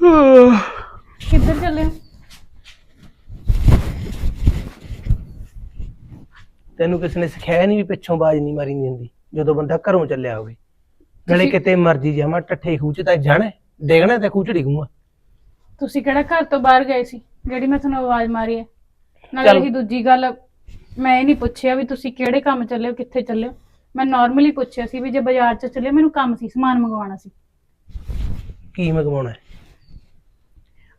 ਕਿੱਧਰ ਚੱਲੇ? ਹੋ ਤੈਨੂੰ ਕਿਸ ਨੇ ਸਿਖਾਇਆ ਨਹੀਂ ਵੀ ਪਿੱਛੋਂ ਬਾਜ਼ ਨਹੀਂ ਮਾਰੀ ਨਹੀਂ ਹੁੰਦੀ ਜਦੋਂ ਬੰਦਾ ਘਰੋਂ ਚੱਲਿਆ ਹੋਵੇ। ਨਾਲੇ ਤੁਸੀਂ- ਕਿਤੇ ਮਰਜ਼ੀ ਜਾਵਾਂ ਟੱਠੇ ਖੂਹ ਚ ਤਾਂ ਜਾਣਾ ਡੇਗਣਾ ਤੇ ਖੂਹ ਚ ਡਿਗੂਗਾ। ਤੁਸੀਂ ਕਿਹੜਾ ਘਰ ਤੋਂ ਬਾਹਰ ਗਏ ਸੀ ਜਿਹੜੀ ਮੈਂ ਤੁਹਾਨੂੰ ਆਵਾਜ਼ ਮਾਰੀ ਹੈ? ਨਾਲੇ ਚੱਲ। ਰਹੀ ਦੂਜੀ ਗੱਲ ਮੈਂ ਇਹ ਨਹੀਂ ਪੁੱਛਿਆ ਵੀ ਤੁਸੀਂ ਕਿਹੜੇ ਕੰਮ ਚੱਲੇ ਹੋ ਕਿੱਥੇ ਚੱਲੇ ਹੋ? ਮੈਂ ਨਾਰਮਲੀ ਪੁੱਛਿਆ ਸੀ ਵੀ ਜੇ ਬਾਜ਼ਾਰ 'ਚ ਚੱਲੇ ਮੈਨੂੰ ਕੰਮ ਸੀ ਸਮਾਨ ਮੰਗਵਾਉਣਾ ਸੀ। ਕੀ ਮੰਗਵਾਉਣਾ ਹੈ?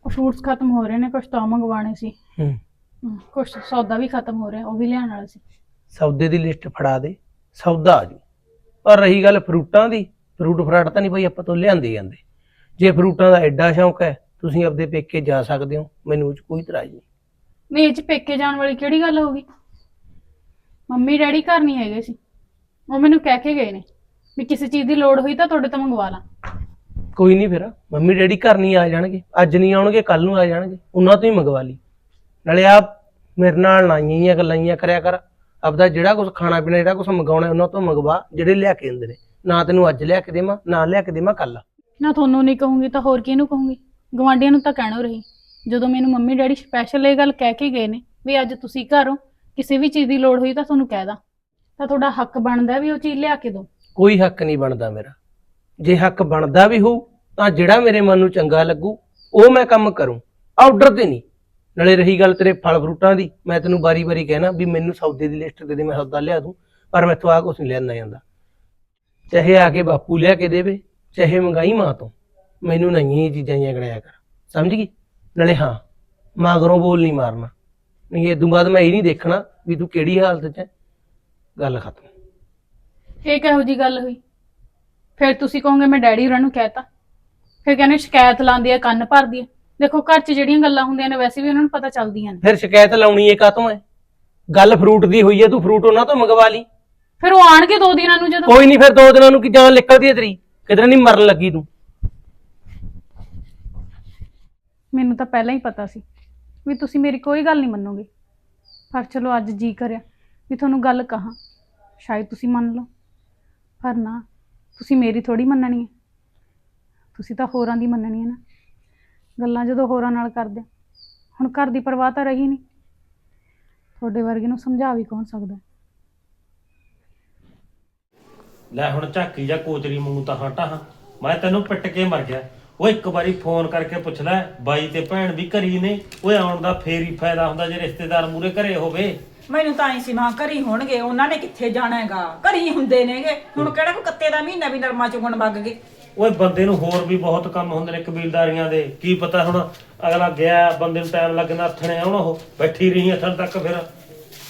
ਫਰੂਟਸ ਖਤਮ ਹੋ ਰਹੇ ਨੇ ਕੁਝ ਤਾਂ ਉਹ ਮੰਗਵਾਉਣੇ ਸੀ। ਹੂੰ। ਕੁਝ ਸੌਦਾ ਵੀ ਖਤਮ ਹੋ ਰਿਹਾ ਉਹ ਵੀ ਲਿਆਉਣ ਵਾਲਾ ਸੀ। ਸੌਦੇ ਦੀ ਲਿਸਟ ਫੜਾ ਦੇ ਸੌਦਾ ਆ ਜੂ। ਪਰ ਰਹੀ ਗੱਲ ਫਰੂਟਾਂ ਦੀ ਫਰੂਟ ਫਰਾਟ ਤਾਂ ਨਹੀਂ ਭਾਈ ਆਪਾਂ ਤੋਂ ਲਿਆਂਦੇ ਜਾਂਦੇ। ਜੇ ਫਰੂਟਾਂ ਦਾ ਐਡਾ ਸ਼ੌਂਕ ਹੈ ਤੁਸੀਂ ਆਪਦੇ ਪੇਕੇ ਜਾ ਸਕਦੇ ਹੋ ਮੈਨੂੰ ਉਹ 'ਚ ਕੋਈ ਇਤਰਾਜ਼ ਨਹੀਂ। ਨਹੀਂ ਇਹ 'ਚ ਪੇਕੇ ਜਾਣ ਵਾਲੀ ਕਿਹੜੀ ਗੱਲ ਹੋ ਗਈ? ਮੰਮੀ ਡੈਡੀ ਘਰ ਨਹੀਂ ਹੈਗੇ ਸੀ। ਉਹ ਮੈਨੂੰ ਕਹਿ ਕੇ ਗਏ ਨੇ ਵੀ ਕਿਸੇ ਚੀਜ਼ ਦੀ ਲੋੜ ਹੋਈ ਤਾਂ ਤੁਹਾਡੇ ਤੋਂ ਮੰਗਵਾ ਲਾਂ। ਕੋਈ ਨਹੀਂ ਫਿਰ। ਮੰਮੀ ਡੈਡੀ ਘਰ ਨਹੀਂ ਆ ਜਾਣਗੇ। ਅੱਜ ਨਹੀਂ ਆਉਣਗੇ ਕੱਲ ਨੂੰ ਆ ਜਾਣਗੇ। ਉਹਨਾਂ ਤੋਂ ਹੀ ਮੰਗਵਾ ਲਈ। ਨਾਲੇ ਆ ਮੇਰੇ ਨਾਲ ਨਾ ਇਹੀਆਂ ਗੱਲਾਂ ਜਿਹੀਆਂ ਕਰਿਆ ਕਰ। ਆਪਦਾ ਜਿਹੜਾ ਕੁਝ ਖਾਣਾ ਪੀਣਾ ਜਿਹੜਾ ਕੁਝ ਮੰਗਾਉਣਾ ਉਹਨਾਂ ਤੋਂ ਮੰਗਵਾ ਜਿਹੜੇ ਲਿਆ ਕੇ ਦਿੰਦੇ ਨੇ। ਨਾ ਤੈਨੂੰ ਅੱਜ ਲਿਆ ਕੇ ਦੇਵਾਂ ਨਾ ਲਿਆ ਕੇ ਦੇਵਾਂ ਕੱਲ ਨਾ ਤੁਹਾਨੂੰ ਨਹੀਂ ਕਹੂੰਗੀ ਤਾਂ ਹੋਰ ਕਿਹਨੂੰ ਕਹੂੰਗੀ? ਗਵਾਂਢੀਆਂ ਨੂੰ ਤਾਂ ਕਹਿਣੋ ਰਹੀ। ਜਦੋਂ ਮੈਨੂੰ ਮੰਮੀ ਡੈਡੀ ਸਪੈਸ਼ਲ ਇਹ ਗੱਲ ਕਹਿ ਕੇ ਗਏ ਨੇ ਵੀ ਅੱਜ ਤੁਸੀਂ ਘਰ ਹੋ ਕਿਸੇ ਵੀ ਚੀਜ਼ ਦੀ ਲੋੜ ਹੋਈ ਤਾਂ ਤੁਹਾਨੂੰ ਕਹਿ ਦਾਂ। ਤਾਂ ਤੁਹਾਡਾ ਹੱਕ ਬਣਦਾ ਵੀ ਉਹ ਚੀਜ਼ ਲਿਆ ਕੇ ਦਿਓ। ਕੋਈ ਹੱਕ ਨਹੀਂ ਬਣਦਾ ਮੇਰਾ। ਜੇ ਹੱਕ ਬਣਦਾ ਵੀ ਹੋਊ, ਤਾਂ ਜਿਹੜਾ ਮੇਰੇ ਮਨ ਨੂੰ ਚੰਗਾ ਲੱਗੂ, ਉਹ ਮੈਂ ਕੰਮ ਕਰੂੰ। ਆਰਡਰ ਤੇ ਨਹੀਂ। ਨਾਲੇ ਰਹੀ ਗੱਲ ਤੇਰੇ ਫਲ ਫਰੂਟਾਂ ਦੀ, ਮੈਂ ਤੈਨੂੰ ਬਾਰੀ-ਬਾਰੀ ਕਹਿਣਾ ਵੀ ਮੈਨੂੰ ਸੌਦੇ ਦੀ ਲਿਸਟ ਦੇ ਦੇ, ਮੈਂ ਸੌਦਾ ਲਿਆ ਦੂੰ, ਪਰ ਮੈਥੋਂ ਆ ਕੁਛ ਨਹੀਂ ਲਿਆਂਦਾ ਜਾਂਦਾ। ਚਾਹੇ ਆ ਕੇ ਬਾਪੂ ਲਿਆ ਕੇ ਦੇਵੇ, ਚਾਹੇ ਮੰਗਾਈ ਮਾਂ ਤੋਂ, ਮੈਨੂੰ ਨਹੀਂ ਇਹ ਚੀਜ਼ਾਂ ਹੀ ਗਣਾਇਆ ਕਰ। ਸਮਝ ਗਈ? ਨਾਲੇ ਹਾਂ, ਮਗਰੋਂ ਬੋਲ ਨਹੀਂ ਮਾਰਨਾ। ਨਹੀਂ, ਇਹ ਤੋਂ ਬਾਅਦ ਮੈਂ ਇਹ ਨਹੀਂ ਦੇਖਣਾ ਵੀ ਤੂੰ ਕਿਹੜੀ ਹਾਲਤ 'ਚ ਹੈ। ਗੱਲ ਖਤਮ। ਇਹ ਕਿਹੋ ਜੀ ਗੱਲ ਹੋਈ? ਫਿਰ ਤੁਸੀਂ ਕਹੋਗੇ ਮੈਂ ਡੈਡੀ ਹੋਰਾਂ ਨੂੰ ਕਹਿਤਾ। ਫਿਰ ਕਹਿੰਦੇ ਸ਼ਿਕਾਇਤ ਲਾਉਂਦੀ ਆ ਕੰਨ ਭਰਦੀ ਆ। ਦੇਖੋ ਘਰ 'ਚ ਜਿਹੜੀਆਂ ਗੱਲਾਂ ਹੁੰਦੀਆਂ ਨੇ ਵੈਸੇ ਵੀ ਉਹਨਾਂ ਨੂੰ ਪਤਾ ਚੱਲਦੀਆਂ ਨੇ। ਫਿਰ ਸ਼ਿਕਾਇਤ ਲਾਉਣੀ ਏ ਕਾਤੋਂ ਹੈ ਗੱਲ ਫਰੂਟ ਦੀ ਹੋਈ ਹੈ ਤੂੰ ਫਰੂਟ ਉਹਨਾਂ ਤੋਂ ਮੰਗਵਾ ਲਈ। ਫਿਰ ਉਹ ਆਣਗੇ ਦੋ ਦਿਨਾਂ ਨੂੰ ਜਦੋਂ? ਕੋਈ ਨਹੀਂ ਫਿਰ ਦੋ ਦਿਨਾਂ ਨੂੰ ਕੀ ਜਾਨ ਨਿਕਲਦੀ ਹੈ ਤੇਰੀ? ਕਿਧਰ ਨਹੀਂ ਮਰਨ ਲੱਗੀ ਤੂੰ। ਮੈਨੂੰ ਤਾਂ ਪਹਿਲਾਂ ਹੀ ਪਤਾ ਸੀ ਵੀ ਤੁਸੀਂ ਮੇਰੀ ਕੋਈ ਗੱਲ ਨਹੀਂ ਮੰਨੋਗੇ। ਪਰ ਚਲੋ ਅੱਜ ਜੀ ਕਰਿਆ ਵੀ ਤੁਹਾਨੂੰ ਗੱਲ ਕਹਾਂ। ਸ਼ਾਇਦ ਤੁਸੀਂ ਮੰਨ ਲਓ। ਪਰ ਨਾ। ਤੁਸੀਂ ਮੇਰੀ ਥੋੜੀ ਮੰਨਣੀ ਹੈ। ਤੁਸੀਂ ਤਾਂ ਹੋਰਾਂ ਦੀ ਮੰਨਣੀ ਹੈ ਨਾ। ਗੱਲਾਂ ਜਦੋਂ ਹੋਰਾਂ ਨਾਲ ਕਰਦੇ ਆ, ਹੁਣ ਘਰ ਦੀ ਪਰਵਾਹ ਤਾਂ ਰਹੀ ਨਹੀਂ। ਤੁਹਾਡੇ ਵਰਗੇ ਨੂੰ ਸਮਝਾ ਵੀ ਕੌਣ ਸਕਦਾ ਹੈ? ਲੈ ਹੁਣ ਝਾਕੀ ਜਾਂ ਕੋਚਰੀ ਮੂੰਹ ਤਾਂ ਹਟਾ ਹਾਂ ਮੈਂ ਤੈਨੂੰ ਪਿੱਟ ਕੇ ਮਰ ਗਿਆ। ਉਹ ਇੱਕ ਵਾਰੀ ਫੋਨ ਕਰਕੇ ਪੁੱਛ ਲੈ ਬਾਈ ਤੇ ਭੈਣ ਵੀ ਘਰੀ ਨੇ। ਓਏ ਆਉਣ ਦਾ ਫੇਰ ਹੀ ਫਾਇਦਾ ਹੁੰਦਾ ਜੇ ਰਿਸ਼ਤੇਦਾਰ ਮੂਰੇ ਘਰੇ ਹੋਵੇ। ਮੈਨੂੰ ਤਾਂ ਐ ਸੀ ਮਾਂ ਘਰੀ ਹੋਣਗੇ ਉਹਨਾਂ ਨੇ ਕਿੱਥੇ ਜਾਣਾ ਹੈਗਾ? ਘਰੀ ਹੁੰਦੇ ਨੇਗੇ। ਹੁਣ ਕਿਹੜਾ ਕੋਈ ਕੱਤੇ ਦਾ ਮਹੀਨਾ ਵੀ ਨਰਮਾ ਚੁਗਣ ਵਗ ਗਏ? ਓਏ ਬੰਦੇ ਨੂੰ ਹੋਰ ਵੀ ਬਹੁਤ ਕੰਮ ਹੁੰਦੇ ਨੇ ਕਬੀਲਦਾਰੀਆਂ ਦੇ। ਕੀ ਪਤਾ ਹੁਣ ਅਗਲਾ ਗਿਆ ਬੰਦੇ ਨੂੰ ਟਾਈਮ ਲੱਗਣਾ ਹੱਥਣੇ ਆਉਣ ਉਹ ਬੈਠੀ ਰਹੀ ਹੱਥਣ ਤੱਕ ਫਿਰ।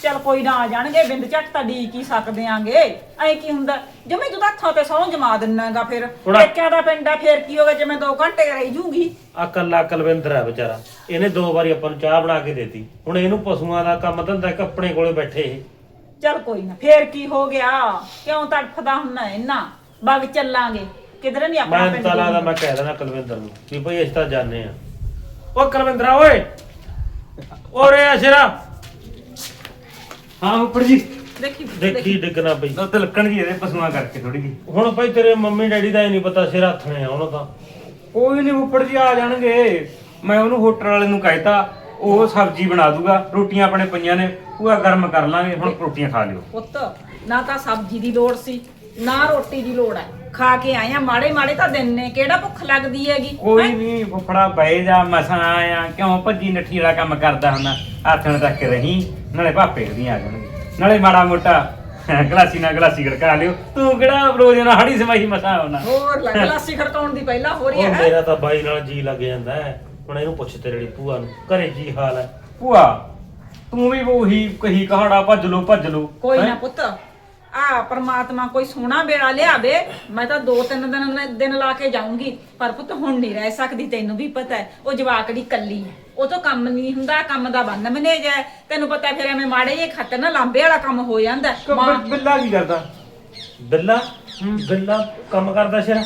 ਚਲ ਕੋਈ ਨਾ ਆ ਜਾਣਗੇ ਬਿੰਦ ਝੱਟ ਤਾਂ ਡੀਕ ਹੀ ਸਕਦੇ ਆਂਗੇ। ਐ ਕੀ ਹੁੰਦਾ? ਜਿਵੇਂ ਤੂੰ ਤਾਂ ਹੱਥਾਂ ਤੇ ਸੌਂ ਜਮਾ ਦਿੰਨਾਗਾ ਫਿਰ। ਥੋੜ੍ਹਾ- ਪੇਕਿਆਂ ਦਾ ਪਿੰਡ ਆ ਫੇਰ ਕੀ ਹੋਗਾ ਜੇ ਮੈਂ 2 ਘੰਟੇ ਰਹੀ ਜੂਗੀ? ਆ ਕੱਲਾ ਕਲਵਿੰਦਰ ਹੈ ਵਿਚਾਰਾ। ਇਹਨੇ ਦੋ ਵਾਰੀ ਆਪਾਂ ਨੂੰ ਚਾਹ ਬਣਾ ਕੇ ਦੇਤੀ। ਹੁਣ ਇਹਨੂੰ ਪਸ਼ੂਆਂ ਦਾ ਕੰਮ ਧੰਦਾ ਇੱਕ ਆਪਣੇ ਕੋਲੇ ਬੈਠੇ। ਇਹ ਚਲ ਕੋਈ ਨਾ ਫੇਰ ਕੀ ਹੋ ਗਿਆ? ਕਿਉਂ ਤੜਫਦਾ ਹੁੰਨਾ ਇੰਨਾ? ਵਗ ਚੱਲਾਂਗੇ। ਕਿਧਰ ਨਹੀਂ ਆਪਣਾ ਮੈਂ ਪਿੰਡ ਤਾਂ ਲੱਗਦਾ ਮੈਂ ਕਹਿ ਦੇਣਾ ਕੁਲਵਿੰਦਰ ਨੂੰ ਵੀ ਭਈ ਅਸੀਂ ਤਾਂ ਜਾਣੇ ਆ। ਓ ਕੁਲਵਿੰਦਰਾ ਓਏ! ਓਰੇ ਅਸ਼ਰਾ ਹਾਂ ਉੱਪਰ ਜੀ। ਦੇਖੀ ਦੇਖੀ। ਡਿੱਗਣਾ ਪਈ ਉਹ ਤਿਲਕਣ ਜੀ ਇਹਦੇ ਪਸ਼ੂਆਂ ਕਰਕੇ ਥੋੜੀ ਜੀ। ਹੁਣ ਭਾਈ ਤੇਰੇ ਮੰਮੀ ਡੈਡੀ ਦਾ ਹੀ ਨਹੀਂ ਪਤਾ ਸਿਰ ਹੱਥ ਨੇ ਉਹਨਾਂ ਤਾਂ। ਕੋਈ ਨਹੀਂ ਉੱਪਰ ਜੀ ਆ ਜਾਣਗੇ। ਮੈਂ ਉਹਨੂੰ ਹੋਟਲ ਵਾਲੇ ਨੂੰ ਕਹਿਤਾ ਉਹ ਸਬਜ਼ੀ ਬਣਾ ਦੂਗਾ ਰੋਟੀਆਂ ਆਪਣੇ ਪਈਆਂ ਨੇ ਪੂਰਾ ਗਰਮ ਕਰ ਲਾਂਗੇ ਹੁਣ ਰੋਟੀਆਂ ਖਾ ਲਿਓ। ਪੁੱਤ ਨਾ ਤਾਂ ਸਬਜ਼ੀ ਦੀ ਲੋੜ ਸੀ ਨਾ ਰੋਟੀ ਦੀ ਲੋੜ ਹੈ। ਖਾ ਕੇ ਆਇਆ ਮਾੜੇ ਮਾੜੇ ਤਾਂ ਦਿਨ ਨੇ ਕਿਹੜਾ ਭੁੱਖ ਲੱਗਦੀ ਹੈਗੀ ਕੋਈ? ਨਹੀਂ ਫੁੱਫੜਾ ਬਹਿ ਜਾ ਮਸਾਂ ਆਇਆ ਕਿਉਂ ਭੱਜੀ ਨੱਠੀ ਵਾਲਾ ਕੰਮ ਕਰਦਾ ਹੁੰਦਾ ਆਥਣ ਤੱਕ ਰਹੀ। ਨਾਲੇ ਭਾਪੇ ਦੀ ਆ ਜਾਣਗੇ। ਨਾਲੇ ਮਾੜਾ ਮੋਟਾ ਗਲਾਸੀ ਨਾਲ ਗਲਾਸੀ ਗੜਕਾ ਲਿਓ। ਤੂੰ ਕਿਹੜਾ ਰੋਜ਼ ਨਾ ਹੜੀ ਸਮਾਈ ਮਸਾਂ ਆਉਣਾ? ਹੋਰ ਲੱਗ ਗਲਾਸੀ ਖੜਕਾਉਣ ਦੀ ਪਹਿਲਾਂ ਹੋ ਰਹੀ ਉਹ ਹੈ। ਮੇਰਾ ਤਾਂ ਬਾਈ ਨਾਲ ਜੀ ਲੱਗ ਜਾਂਦਾ ਹੈ। ਹੁਣ ਇਹਨੂੰ ਪੁੱਛ ਤੇਰੇ ਲਈ ਭੂਆ ਨੂੰ ਘਰੇ ਕੀ ਹਾਲ ਹੈ? ਭੂਆ ਤੂੰ ਵੀ ਉਹੀ ਕਹੀ ਕਹਾੜਾ ਭੱਜ ਲੋ ਭੱਜ ਲੋ ਕੋਈ ਨਾ? ਪੁੱਤ ਆ ਪ੍ਰਮਾਤਮਾ ਕੋਈ ਸੋਹਣਾ ਵੇਲਾ ਲਿਆਵੇ ਮੈਂ ਤਾਂ ਦੋ ਤਿੰਨ ਦਿਨ ਦਿਨ ਲਾ ਕੇ ਜਾਊਂਗੀ। ਪਰ ਪੁੱਤ ਹੁਣ ਨਹੀਂ ਰਹਿ ਸਕਦੀ ਤੈਨੂੰ ਵੀ ਪਤਾ ਹੈ ਉਹ ਜਵਾਕੜੀ ਕੱਲੀ ਹੈ। ਉਹ ਤੋਂ ਕੰਮ ਨਹੀਂ ਹੁੰਦਾ ਕੰਮ ਦਾ ਬੰਨ ਮਨੇਜ ਹੈ। ਤੈਨੂੰ ਪਤਾ ਫਿਰ ਐਵੇਂ ਮਾੜੇ ਜੇ ਖੱਤਰ ਨਾ ਲਾਂਬੇ ਵਾਲਾ ਕੰਮ ਹੋ ਜਾਂਦਾ। ਮਾਂ ਬਿ- ਬਿੱਲਾ ਕੀ ਕਰਦਾ? ਬਿੱਲਾ? ਬਿੱਲਾ ਕੰਮ ਕਰਦਾ ਸਿਰ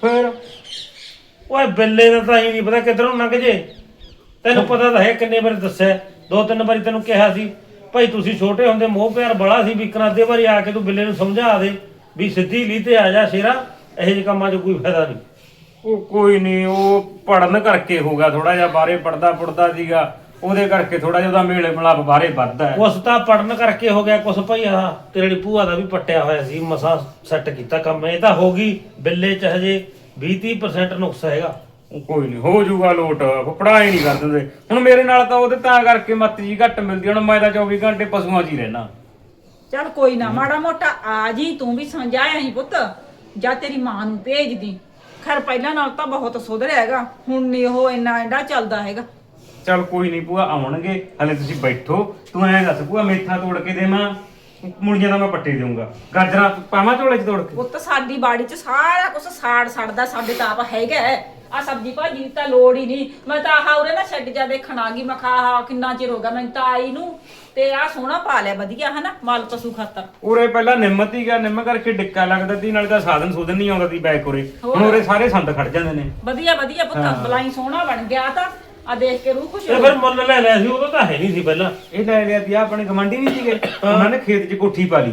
ਫਿਰ? ਓਏ ਬਿੱਲੇ ਦਾ ਤਾਂ ਹੀ ਨਹੀਂ ਪਤਾ ਕਿੱਧਰੋਂ ਲੰਘ ਜੇ। ਤੈਨੂੰ ਪਤਾ ਤਾਂ ਹੈ ਕਿੰਨੇ ਵਾਰੀ ਦੱਸਿਆ ਦੋ ਤਿੰਨ ਵਾਰੀ ਤੈਨੂੰ ਕਿਹਾ ਸੀ ਭਾਈ ਤੁਸੀਂ ਛੋਟੇ ਹੁੰਦੇ ਮੋਹ ਪਿਆਰ ਬੜਾ ਸੀ ਵੀ ਕਰਾਦੇ ਵਾਰੀ ਆ ਕੇ ਤੂੰ ਬਿੱਲੇ ਨੂੰ ਸਮਝਾ ਦੇ ਵੀ ਸਿੱਧੀ ਲੀ ਤੇ ਆ ਜਾ ਸ਼ੇਰਾ। ਇਹੋ ਜਿਹੇ ਕੰਮਾਂ 'ਚ ਕੋਈ ਫਾਇਦਾ ਨਹੀਂ। ਉਹ ਕੋਈ ਨਹੀਂ ਉਹ ਪੜਨ ਕਰਕੇ ਹੋਗਾ ਥੋੜਾ ਜਿਹਾ ਬਾਹਰੇ ਪੜਦਾ ਪੜਦਾ ਸੀਗਾ। ਉਹਦੇ ਕਰਕੇ ਥੋੜਾ ਜਿਹਾ ਉਹਦਾ ਮੇਲੇ ਮਲਾਪ ਬਾਹਰੇ ਵੱਧਦਾ ਹੈ। ਕੁਛ ਤਾਂ ਪੜਨ ਕਰਕੇ ਹੋ ਗਿਆ ਕੁਛ ਭਈ ਆ ਤੇਰੇ ਭੂਆ ਦਾ ਵੀ ਪੱਟਿਆ ਹੋਇਆ ਸੀ ਮਸਾ ਸੈੱਟ ਕੀਤਾ ਕੰਮ। ਇਹ ਤਾਂ ਹੋ ਗਈ ਬਿੱਲੇ ਚ ਹਜੇ 20-30% ਨੁਕਸ ਹੈਗਾ। ਉਹ ਕੋਈ ਨਹੀਂ ਹੋ ਜਾਊਗਾ ਲੋਟ ਪੜਾਈ ਨਹੀਂ ਕਰ ਦਿੰਦੇ। ਹੁਣ ਮੇਰੇ ਨਾਲ ਤਾਂ ਉਹਦੇ ਤਾਂ ਕਰਕੇ ਮੱਤ ਜੀ ਘੱਟ ਮਿਲਦੀ ਹੁਣ ਮੈਂ ਤਾਂ 24 ਘੰਟੇ ਪਸ਼ੂਆਂ 'ਚ ਹੀ ਰਹਿਣਾ ਚੱਲ ਕੋਈ ਨਾ ਮਾੜਾ ਮੋਟਾ ਆ ਜੀ ਤੂੰ ਵੀ ਸਮਝਾਇਆ ਹੀ ਪੁੱਤ ਜਾਂ ਤੇਰੀ ਮਾਂ ਨੂੰ ਭੇਜ ਦੀ। ਖੈਰ, ਪਹਿਲਾਂ ਨਾਲ ਤਾਂ ਬਹੁਤ ਸੁਧਰਿਆ ਹੈਗਾ। ਹੁਣ ਨਹੀਂ ਉਹ ਇੰਨਾ ਐਂਡਾ ਚੱਲਦਾ ਹੈਗਾ। ਚੱਲ ਕੋਈ ਨਹੀਂ ਭੂਆ, ਆਉਣਗੇ। ਹਲੇ ਤੁਸੀਂ ਬੈਠੋ। ਤੂੰ ਐਂ ਦੱਸ ਭੂਆ, ਮੇਥਾ ਤੋੜ ਕੇ ਦੇਵਾਂ। ਮੁਰਗੀਆਂ ਦਾ ਮੈਂ ਪੱਟੇ ਦੇਊਂਗਾ। ਗਾਜਰਾਂ ਪਾਵਾਂ ਝੋਲੇ 'ਚ ਤੋੜ ਕੇ? ਪੁੱਤ ਸਾਡੀ ਬਾੜੀ 'ਚ ਸਾਰਾ ਕੁਝ ਸਾੜ ਸੜਦਾ ਸਾਡੇ ਤਾਂ ਆਪ ਹੈਗਾ ਆ ਸਬਜੀ ਭਾਜੀ ਦੀ ਤਾਂ ਲੋੜ ਹੀ ਨਹੀਂ। ਮੈਂ ਤਾਂ ਆਹ ਉਰੇ ਨਾ ਛੱਡ ਜਾ ਦੇਖਣ ਆ ਗਈ ਮੈਂ ਖਾ ਆਹ ਕਿੰਨਾ ਚਿਰ ਹੋ ਗਿਆ ਮੈਂ ਤਾਂ ਆਈ ਨੂੰ। ਤੇ ਆ ਸੋਹਣਾ ਪਾ ਲਿਆ ਵਧੀਆ ਹਨਾ ਮਾਲ ਪਸ਼ੂ ਖਾਤਰ। ਉਰੇ ਪਹਿਲਾਂ ਨਿੰਮਤ ਹੀ ਗਿਆ ਨਿੰਮ ਕਰਕੇ ਡਿੱਕਾ ਲੱਗਦਾ ਸੀ ਨਾਲੇ ਤਾਂ ਸਾਧਨ ਸੂਧਨ ਨਹੀਂ ਆਉਂਦਾ ਸੀ ਬੈਕ ਉਰੇ। ਹੁਣ ਉਰੇ ਸਾਰੇ ਸੰਦ ਖੜ ਜਾਂਦੇ ਨੇ। ਵਧੀਆ ਵਧੀਆ ਪੁੱਤ ਬਲਾਈ ਸੋਹਣਾ ਬਣ ਗਿਆ ਤਾਂ। ਆ ਦੇਖ ਕੇ ਰੂਹ ਖੁਸ਼ ਤੇ ਹੋ ਫਿਰ ਮੁੱਲ ਲੈ ਲਿਆ ਸੀ ਉਦੋਂ ਤਾਂ ਹੈ ਨਹੀਂ ਸੀ ਪਹਿਲਾਂ। ਇਹ ਲੈ ਲਿਆ ਦੀ ਆਪਣੇ ਗਮੰਡੀ ਨਹੀਂ ਸੀਗੇ। ਉਹਨਾਂ ਨੇ ਖੇਤ 'ਚ ਕੋਠੀ ਪਾ ਲਈ।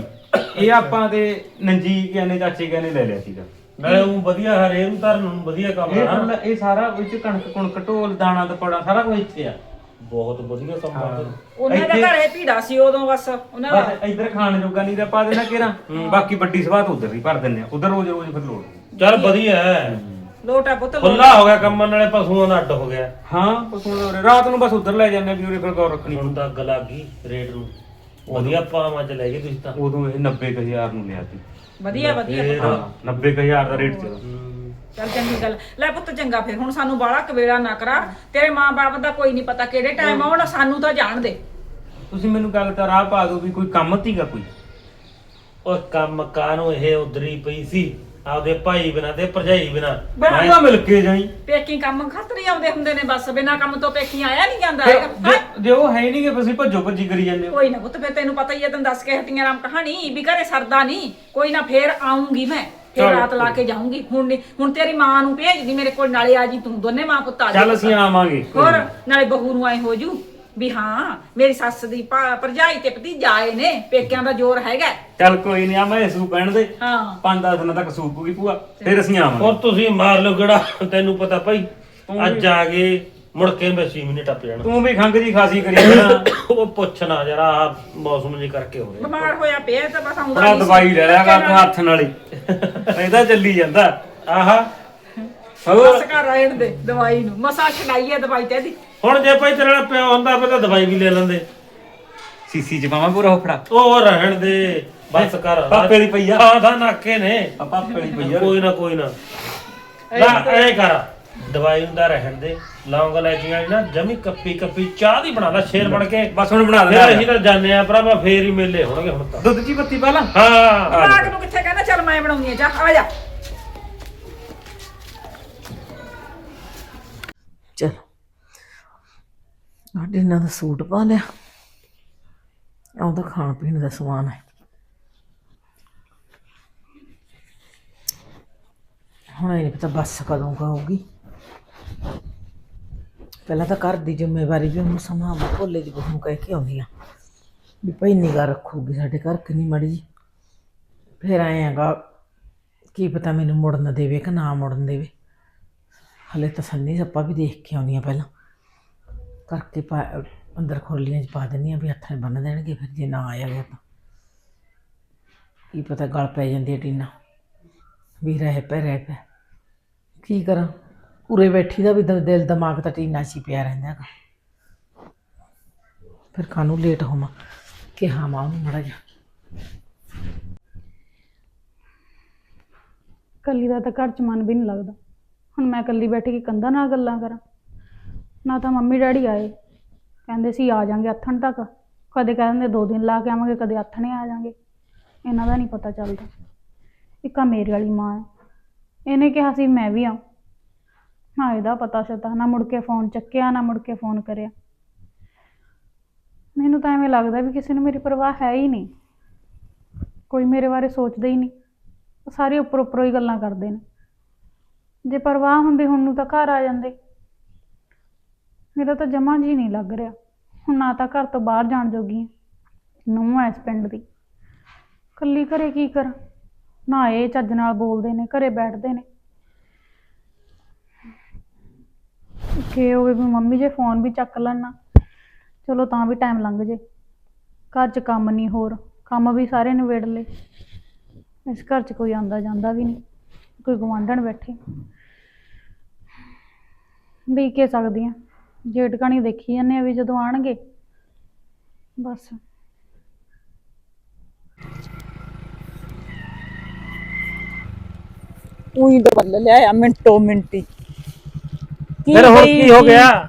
ਇਹ ਆਪਾਂ ਤੇ ਨੰਜੀ ਕਹਿੰਦੇ ਚਾਚੇ ਕਹਿੰਦੇ ਲੈ ਲਿਆ ਸੀਗਾ। ਨਾਲੇ ਉਹ ਵਧੀਆ ਹਰੇ ਨੂੰ ਧਰਨ ਨੂੰ ਵਧੀਆ ਕੰਮ ਇਹ ਆ। ਮਤਲਬ ਇਹ ਸਾਰਾ ਵਿੱਚ ਕਣਕ ਕੁਣਕ ਢੋਲ ਦਾਣਾ ਦਪੜਾ ਸਾਰਾ ਕੁਝ ਇੱਥੇ ਆ। ਬਹੁਤ ਵਧੀਆ ਕੰਮ ਆ। ਤੇਰਾ। ਉਹਨਾਂ ਦਾ ਇੱਥੇ- ਘਰੇ ਭੀੜਾ ਸੀ ਉਦੋਂ ਬਸ ਉਹਨਾਂ ਦਾ। ਬਸ ਇੱਧਰ ਖਾਣ ਜੋਗਾ ਨਹੀਂ ਤਾਂ ਪਾ ਦੇਣਾ ਕਿਹੜਾ ਬਾਕੀ ਵੱਡੀ ਸਵਾਤ ਉਧਰ ਹੀ ਭਰ ਦਿੰਦੇ ਆ। ਉਧਰ ਰੋਜ਼ ਰੋਜ਼ ਫਿਰ ਲੋੜ ਚੱਲ ਵਧੀਆ ਹੈ। ਲੋਟਾ ਪੁੱਤ ਖੁੱਲਾ ਹੋ ਗਿਆ ਕੰਮ ਨਾਲੇ ਪਸ਼ੂਆਂ ਦਾ ਅੱਡ ਹੋ ਗਿਆ। ਹਾਂ ਪਸ਼ੂਆਂ ਦਾ ਉਰੇ। ਰਾਤ ਨੂੰ ਬਸ ਉਧਰ ਲੈ ਜਾਂਦੇ ਵੀ ਉਰੇ ਫਿਰ ਗੌਰ ਰੱਖਣੀ। ਹੁਣ ਤਾਂ ਅੱਗ ਲੱਗ ਗਈ ਰੇਟ ਨੂੰ ਵਧੀਆ ਭਾਵਾਂ ਚ ਲੈ ਗਏ ਤੁਸੀਂ ਤਾਂ। ਉਦੋਂ ਇਹ 90000 ਨੂੰ ਲਿਆ ਸੀ। ਵਧੀਆ ਵਧੀਆ ਪੁੱਤ। ਹਾਂ 90000 ਦਾ ਰੇਟ ਹਮ, ਚੱਲ ਚੰਗੀ ਗੱਲ। ਲੈ ਪੁੱਤ ਚੰਗਾ ਫਿਰ ਹੁਣ ਸਾਨੂੰ ਬਾਹਲਾ ਕਵੇੜਾ ਨਾ ਕਰਾ। ਤੇਰੇ ਮਾਂ-ਬਾਪ ਦਾ ਕੋਈ ਨਹੀਂ ਪਤਾ ਕਿਹੜੇ ਟਾਈਮ ਆਉਣ ਸਾਨੂੰ ਤਾਂ ਜਾਣ ਦੇ। ਤੁਸੀਂ ਮੈਨੂੰ ਗੱਲ ਤਾਂ ਰਾਹ ਪਾ ਦਿਓ ਵੀ ਕੋਈ ਕੰਮ ਧੀਗਾ ਕੋਈ? ਉਹ ਕੰਮ ਕਾਨੂੰ ਇਹ ਉਧਰੀ ਪਈ ਸੀ? ਆਪਦੇ ਭਾਈ ਬਿਨਾ ਤੇ ਭਰਜਾਈ ਬਿਨਾ। ਬੈਠਾ ਮਿਲ ਕੇ ਜਾਈ। ਪੇਕੀ ਕੰਮ ਖਾਤਰ ਆਉਂਦੇ ਹੁੰਦੇ ਨੇ ਬਸ ਬਿਨਾ ਕੰਮ ਤੋਂ ਪੇਕੀ ਆਇਆ ਨਹੀਂ ਜਾਂਦਾ ਹੈਗਾ। ਹੈਂ? ਜੇ- ਜੇ ਉਹ ਹੈ ਨਹੀਂ ਕਿ ਤੁਸੀਂ ਭੱਜੋ ਭੱਜੀ ਕਰੀ ਜਾਂਦੇ ਹੋ। ਕੋਈ ਨਾ ਪੁੱਤ ਫਿਰ ਤੈਨੂੰ ਪਤਾ ਹੀ ਹੈ ਤੈਨੂੰ ਦੱਸ ਕੇ ਹਟੀਆਂ ਰਾਮ ਕਹਾਣੀ ਵੀ ਘਰੇ ਸਰਦਾ ਨਹੀਂ। ਕੋਈ ਨਾ ਫੇਰ ਆਉਂਗੀ ਮੈਂ ਫੇਰ ਚਲੋ। ਰਾਤ ਲਾ ਕੇ ਜਾਊਂਗੀ। ਹੁਣ ਨੀ ਹੁਣ ਤੇਰੀ ਮਾਂ ਨੂੰ ਭੇਜਦੀ ਮੇਰੇ ਕੋਲ ਨਾਲੇ ਆ ਜੀ ਤੂੰ ਦੋਨੇ ਮਾਂ ਪੁੱਤ ਆ ਚੱਲ ਜਾਓ। ਅਸੀਂ ਆਵਾਂਗੇ। ਹੋਰ ਨਾਲੇ ਬਹੂ ਨੂੰ ਐ ਹੋ ਜੂ। ਵੀ ਹਾਂ ਮੇਰੀ ਸੱਸ ਦੀ ਭਾ- ਭਰਜਾਈ ਤੇ ਭਤੀਜਾ ਆਏ ਨੇ ਪੇਕਿਆਂ ਦਾ ਜ਼ੋਰ ਹੈਗਾ। ਚੱਲ ਕੋਈ ਨਹੀਂ ਆ ਮੈਂ ਸੂ ਪੈਣ ਦੇ। ਹਾਂ। 5-10 ਦਿਨਾਂ ਤੱਕ ਸੂਪੂਗੀ ਭੂਆ ਫਿਰ ਅਸੀਂ ਆਵਾਂਗੇ। ਹੋਰ ਤੁਸੀਂ ਮਾਰ ਲਓ ਗੜਾ ਤੈਨੂੰ ਪਤਾ ਭਾਈ ਅੱਜ ਆ ਗਏ ਮੁੜ ਕੇ ਮੈਂ 6 ਮਹੀਨੇ ਟੱਪ ਜਾਣਾ। ਤੂੰ ਵੀ ਖੰਗ ਜੀ ਖਾਸੀ ਕਰੀ ਜਾਣਾ। ਉਹ ਪੁੱਛਣਾ ਜਰਾ ਆਹ ਮੌਸਮ ਜੀ ਕਰਕੇ ਹੋ ਰਿਹਾ ਬਿਮਾਰ ਹੋਇਆ ਪਿਆ ਤਾਂ ਬਸ ਆਉਂਦਾ ਬੜਾ ਨੀ ਸੀ। ਦਵਾਈ ਲੈ ਲਿਆ ਕਰ ਹੱਥ ਨਾਲ ਹੀ। ਇਹਦਾ ਚੱਲੀ ਜਾਂਦਾ। ਆਹਾ। ਹੋਰ? ਬਸ ਕਰ ਰਹਿਣ ਦੇ ਦਵਾਈ ਨੂੰ। ਮਸਾ ਛਡਾਈਏ ਦਵਾਈ ਤੇ ਦੀ ਹੁਣ ਜੇ ਭਾਈ ਤੇਰੇ ਨਾਲ ਪਿਓ ਹੁੰਦਾ ਫਿਰ ਤਾਂ ਦਵਾਈ ਵੀ ਲੈ ਲੈਂਦੇ। ਸੀਸੀ ਚ ਪਾਵਾਂ ਪੂਰਾ ਹੋਫੜਾ ਉਹ ਰਹਿਣ ਦੇ ਬਸ ਕਰ। ਪਾਪੇ ਦੀ ਪਈ ਆ। ਹਾਂ ਦਾ ਨਾਕੇ ਨੇ। ਪਾਪਾ ਪੜੀ ਪਈ ਆ। ਕੋਈ ਨਾ ਕੋਈ ਨਾ। ਨਾ ਐ ਕਰ। ਦਵਾਈ ਤਾਂ ਰਹਿਣ ਦੇ। ਲੌਂਗ ਲੈਚੀਆਂ ਵਾਲੀ ਨਾ ਜਮੀ ਕੱਪੀ ਕੱਪੀ ਚਾਹ ਦੀ ਬਣਾ ਲੈ ਸ਼ੇਰ ਬਣ ਕੇ। ਬਸ ਹੁਣ ਬਣਾ ਫਿਰ ਅਸੀਂ ਦੇ ਤਾਂ ਜਾਣੇ ਆ ਭਰਾਵਾ ਫੇਰ ਹੀ ਮੇਲੇ ਹੋਣਗੇ ਹੁਣ ਤਾਂ। ਦੁੱਧ ਜੀ ਪੱਤੀ ਪਾ ਲਾ। ਹਾਂ। ਰਾਗ ਨੂੰ ਕਿੱਥੇ ਕਹਿੰਦਾ ਚੱਲ ਮੈਂ ਬਣਾਉਣੀ ਆ ਜਾ ਆ ਜਾ ਚਲੋ ਸਾਡੇ ਇਹਨਾਂ ਦਾ ਸੂਟ ਪਾ ਲਿਆ। ਆਉਂਦਾ ਖਾਣ ਪੀਣ ਦਾ ਸਮਾਨ ਹੈ। ਹੁਣ ਇਹ ਨਹੀਂ ਪਤਾ ਬੱਸ ਕਦੋਂ ਕੁ ਪਹਿਲਾਂ ਤਾਂ ਘਰ ਦੀ ਜ਼ਿੰਮੇਵਾਰੀ ਵੀ ਉਹਨੂੰ ਸਮਾਂ ਭੋਲੇ ਦੀ ਬਹੂ ਨੂੰ ਕਹਿ ਕੇ ਆਉਂਦੀ ਆ ਵੀ ਭਾਈ ਨਿਗਾ ਰੱਖੂਗੀ ਸਾਡੇ ਘਰ ਕਿੰਨੀ ਮੜੀ ਜੀ। ਫਿਰ ਆਏ ਹੈਗਾ ਕੀ ਪਤਾ ਮੈਨੂੰ ਮੁੜਨ ਦੇਵੇ ਕਿ ਨਾ ਮੁੜਨ ਦੇਵੇ। ਹਲੇ ਤਸੰਨੀ ਸੰਨੀ ਸੱਪਾ ਵੀ ਦੇਖ ਕੇ ਆਉਂਦੀਆਂ ਪਹਿਲਾਂ। ਕਰਕੇ ਪਾ ਅੰਦਰ ਖੋਲੀਆਂ 'ਚ ਪਾ ਦਿੰਦੀ ਦਿੰਦੀਆਂ ਵੀ ਹੱਥਾਂ 'ਚ ਬੰਨ ਦੇਣਗੇ, ਫਿਰ ਜੇ ਨਾ ਆਇਆ ਗਿਆ ਤਾਂ ਕੀ ਪਤਾ ਗਲ ਪੈ ਜਾਂਦੀ ਹੈ ਟੀਨਾ। ਵੀ ਰਹਿ ਪੈ ਰਹਿ ਪੈ। ਕੀ ਕਰਾਂ? ਉਰੇ ਬੈਠੀ ਦਾ ਵੀ ਦ- ਦਿਲ ਦਿਮਾਗ ਤਾਂ ਟੀਨਾ 'ਚ ਹੀ ਪਿਆ ਰਹਿੰਦਾ ਹੈਗਾ। ਫਿਰ ਕਾਹਨੂੰ ਲੇਟ ਹੋਵਾਂ? ਕਿਹਾ ਮਾਂ ਨੂੰ ਮੜਾ ਜਾ ਕੱਲੀ ਦਾ ਤਾਂ ਘਰ ਚ ਮਨ ਵੀ ਨਹੀਂ ਲੱਗਦਾ। ਹੁਣ ਮੈਂ ਕੱਲੀ ਬੈਠ ਕੇ ਕੰਧਾਂ ਨਾਲ ਗੱਲਾਂ ਕਰਾਂ? ਨਾ ਤਾਂ ਮੰਮੀ ਡੈਡੀ ਆਏ। ਕਹਿੰਦੇ ਸੀ ਆ ਜਾਾਂਗੇ ਆਥਣ ਤੱਕ। ਕਦੇ ਕਹਿੰਦੇ ਦੋ ਦਿਨ ਲਾ ਕੇ ਆਵਾਂਗੇ, ਕਦੇ ਅੱਥਣੇ ਆ ਜਾਾਂਗੇ। ਇਹਨਾਂ ਦਾ ਨਹੀਂ ਪਤਾ ਚੱਲਦਾ। ਇੱਕ ਆ ਮੇਰੇ ਵਾਲੀ ਮਾਂ ਹੈ। ਇਹਨੇ ਕਿਹਾ ਸੀ ਮੈਂ ਵੀ ਆ ਹਾਂ ਇਹਦਾ ਪਤਾ ਸ਼ਤਾ ਨਾ ਮੁੜ ਕੇ ਫੋਨ ਚੱਕਿਆ, ਨਾ ਮੁੜ ਕੇ ਫੋਨ ਕਰਿਆ। ਮੈਨੂੰ ਤਾਂ ਐਵੇਂ ਲੱਗਦਾ ਵੀ ਕਿਸੇ ਨੂੰ ਮੇਰੀ ਪਰਵਾਹ ਹੈ ਹੀ ਨਹੀਂ। ਕੋਈ ਮੇਰੇ ਬਾਰੇ ਸੋਚਦਾ ਹੀ ਨਹੀਂ। ਸਾਰੇ ਉੱਪਰ ਉੱਪਰੋਂ ਹੀ ਗੱਲਾਂ ਕਰਦੇ ਨੇ। ਜੇ ਪਰਵਾਹ ਹੁੰਦੀ, ਹੁਣ ਨੂੰ ਤਾਂ ਘਰ ਆ ਜਾਂਦੇ। ਮੇਰਾ ਤਾਂ ਜਮਾ ਜੀ ਨਹੀਂ ਲੱਗ ਰਿਹਾ। ਹੁਣ ਨਾ ਤਾਂ ਘਰ ਤੋਂ ਬਾਹਰ ਜਾਣ ਜੋਗੀ ਨੂੰ ਐ ਇਸ ਪਿੰਡ ਦੀ। ਕੱਲੀ ਘਰੇ ਕੀ ਕਰ? ਨਾ ਇਹ ਚੱਜ ਨਾਲ ਬੋਲਦੇ ਨੇ, ਘਰੇ ਬੈਠਦੇ ਨੇ। ਫੇ ਹੋਵੇ ਵੀ ਮੰਮੀ ਜੇ ਫੋਨ ਵੀ ਚੱਕ ਲੈਣ ਚਲੋ ਤਾਂ ਵੀ ਟਾਈਮ ਲੰਘ ਜੇ। ਘਰ 'ਚ ਕੰਮ ਨਹੀਂ ਹੋਰ, ਕੰਮ ਵੀ ਸਾਰੇ ਨਿਬੇੜ ਲਏ। ਇਸ ਘਰ 'ਚ ਕੋਈ ਆਂਦਾ ਜਾਂਦਾ ਵੀ ਨਹੀਂ ਕੋਈ ਗਵਾਂਢਣ ਬੈਠੇ। ਵੀ ਕੇ ਸਕਦੀ ਆ? ਜੇਠ ਕਹਾਣੀ ਦੇਖੀ ਜਾਂਦੇ ਆ ਵੀ ਜਦੋਂ ਆਣਗੇ ਬਸ। ਉਹੀ ਬਦਲ ਲਿਆ ਮਿੰਟੋ ਮਿੰਟੀ। ਕੀ ਫਿਰ ਹੁਣ ਬਈ ਕੀ ਹੋ ਗਿਆ?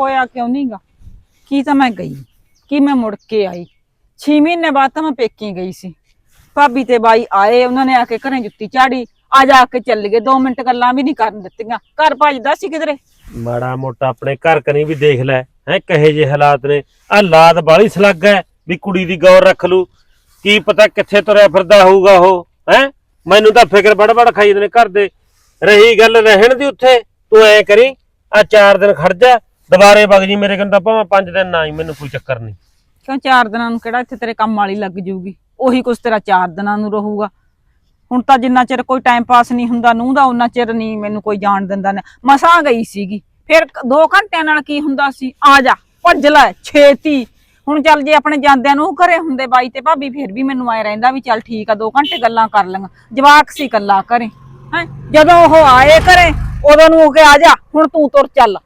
ਹੋਇਆ ਕਿਉਂ ਨਹੀਂਗਾ ਕੀ ਤਾਂ ਮੈਂ ਗਈ? ਕੀ ਮੈਂ ਮੁੜ ਕੇ ਆਈ? 6 ਮਹੀਨੇ ਬਾਅਦ ਤਾਂ ਮੈਂ ਪੇਕੀ ਗਈ ਸੀ। ਭਾਬੀ ਤੇ ਬਾਈ ਆਏ ਉਹਨਾਂ ਨੇ ਆ ਕੇ ਘਰੇ ਜੁੱਤੀ ਝਾੜੀ ਆ ਜਾ ਕੇ ਚੱਲ ਗਏ 2 ਮਿੰਟ ਗੱਲਾਂ ਵੀ ਨਹੀਂ ਕਰਨ ਦਿੱਤੀਆਂ। ਘਰ ਭੱਜਦਾ ਸੀ ਕਿਧਰੇ? ਮਾੜਾ ਮੋਟਾ ਆਪਣੇ ਘਰ ਕਨੀ ਵੀ ਦੇਖ ਲੈ ਹੈ ਕਹੇ ਜੇ ਹਾਲਾਤ ਨੇ। ਆ ਲਾਦ ਬਾਲੀ ਸਲੱਗ ਹੈ ਵੀ ਕੁੜੀ ਦੀ ਗੌਰ ਰੱਖ ਲੂ। ਕੀ ਪਤਾ ਕਿੱਥੇ ਤੁਰਿਆ ਫਿਰਦਾ ਹੋਊਗਾ ਉਹ ਹੈ? ਮੈਨੂੰ ਤਾਂ ਫਿਕਰ ਖਾਈ ਜਾਂਦੇ ਨੇ ਘਰ ਦੇ। ਰਹੀ ਗੱਲ ਰਹਿਣ ਦੀ ਉੱਥੇ ਤੂੰ ਐ ਕਰੀ ਆ ਚਾਰ ਦਿਨ ਖੜ ਜਾ ਦੁਬਾਰੇ ਵਗ ਜੀ ਮੇਰੇ ਕੋਲ ਤਾਂ ਭਾਵੇਂ ਪੰਜ ਦਿਨ ਨਾ ਮੈਨੂੰ ਕੋਈ ਚੱਕਰ ਨਹੀਂ ਕਿਉਂ ਚਾਰ ਦਿਨਾਂ ਨੂੰ ਕਿਹੜਾ ਇੱਥੇ ਤੇਰੇ ਕੰਮ ਵਾਲੀ ਲੱਗ ਜਾਊਗੀ ਉਹੀ ਕੁਛ ਤੇਰਾ ਚਾਰ ਦਿਨਾਂ ਨੂੰ ਰਹੂਗਾ। ਹੁਣ ਤਾਂ ਜਿੰਨਾ ਚਿਰ ਕੋਈ ਟਾਈਮ ਪਾਸ ਨਹੀਂ ਹੁੰਦਾ, ਨੂੰਹ ਦਾ ਉਹਨਾਂ ਚਿਰ ਨਹੀਂ ਮੈਨੂੰ ਕੋਈ ਜਾਣ ਦਿੰਦਾ ਨਾ। ਮਸਾਂ ਗਈ ਸੀਗੀ। ਫਿਰ 2 ਘੰਟਿਆਂ ਨਾਲ ਕੀ ਹੁੰਦਾ ਸੀ? ਆ ਜਾ, ਭੱਜ ਲੈ, ਛੇਤੀ। ਹੁਣ ਚੱਲ ਜੇ ਆਪਣੇ ਜਾਂਦਿਆਂ ਨੂੰ ਘਰੇ ਹੁੰਦੇ ਬਾਈ ਤੇ ਭਾਬੀ, ਫਿਰ ਵੀ ਮੈਨੂੰ ਆਏ ਰਹਿੰਦਾ ਵੀ ਚੱਲ ਠੀਕ ਆ 2 ਘੰਟੇ ਗੱਲਾਂ ਕਰ ਲਾਂਗਾ ਜਵਾਕ ਸੀ ਕੱਲਾ ਘਰੇ, ਹੈ? ਜਦੋਂ ਉਹ ਆਏ ਘਰੇ, ਉਦੋਂ ਨੂੰ ਉਹ ਕੇ ਆ ਜਾ, ਹੁਣ ਤੂੰ ਤੁਰ ਚੱਲ।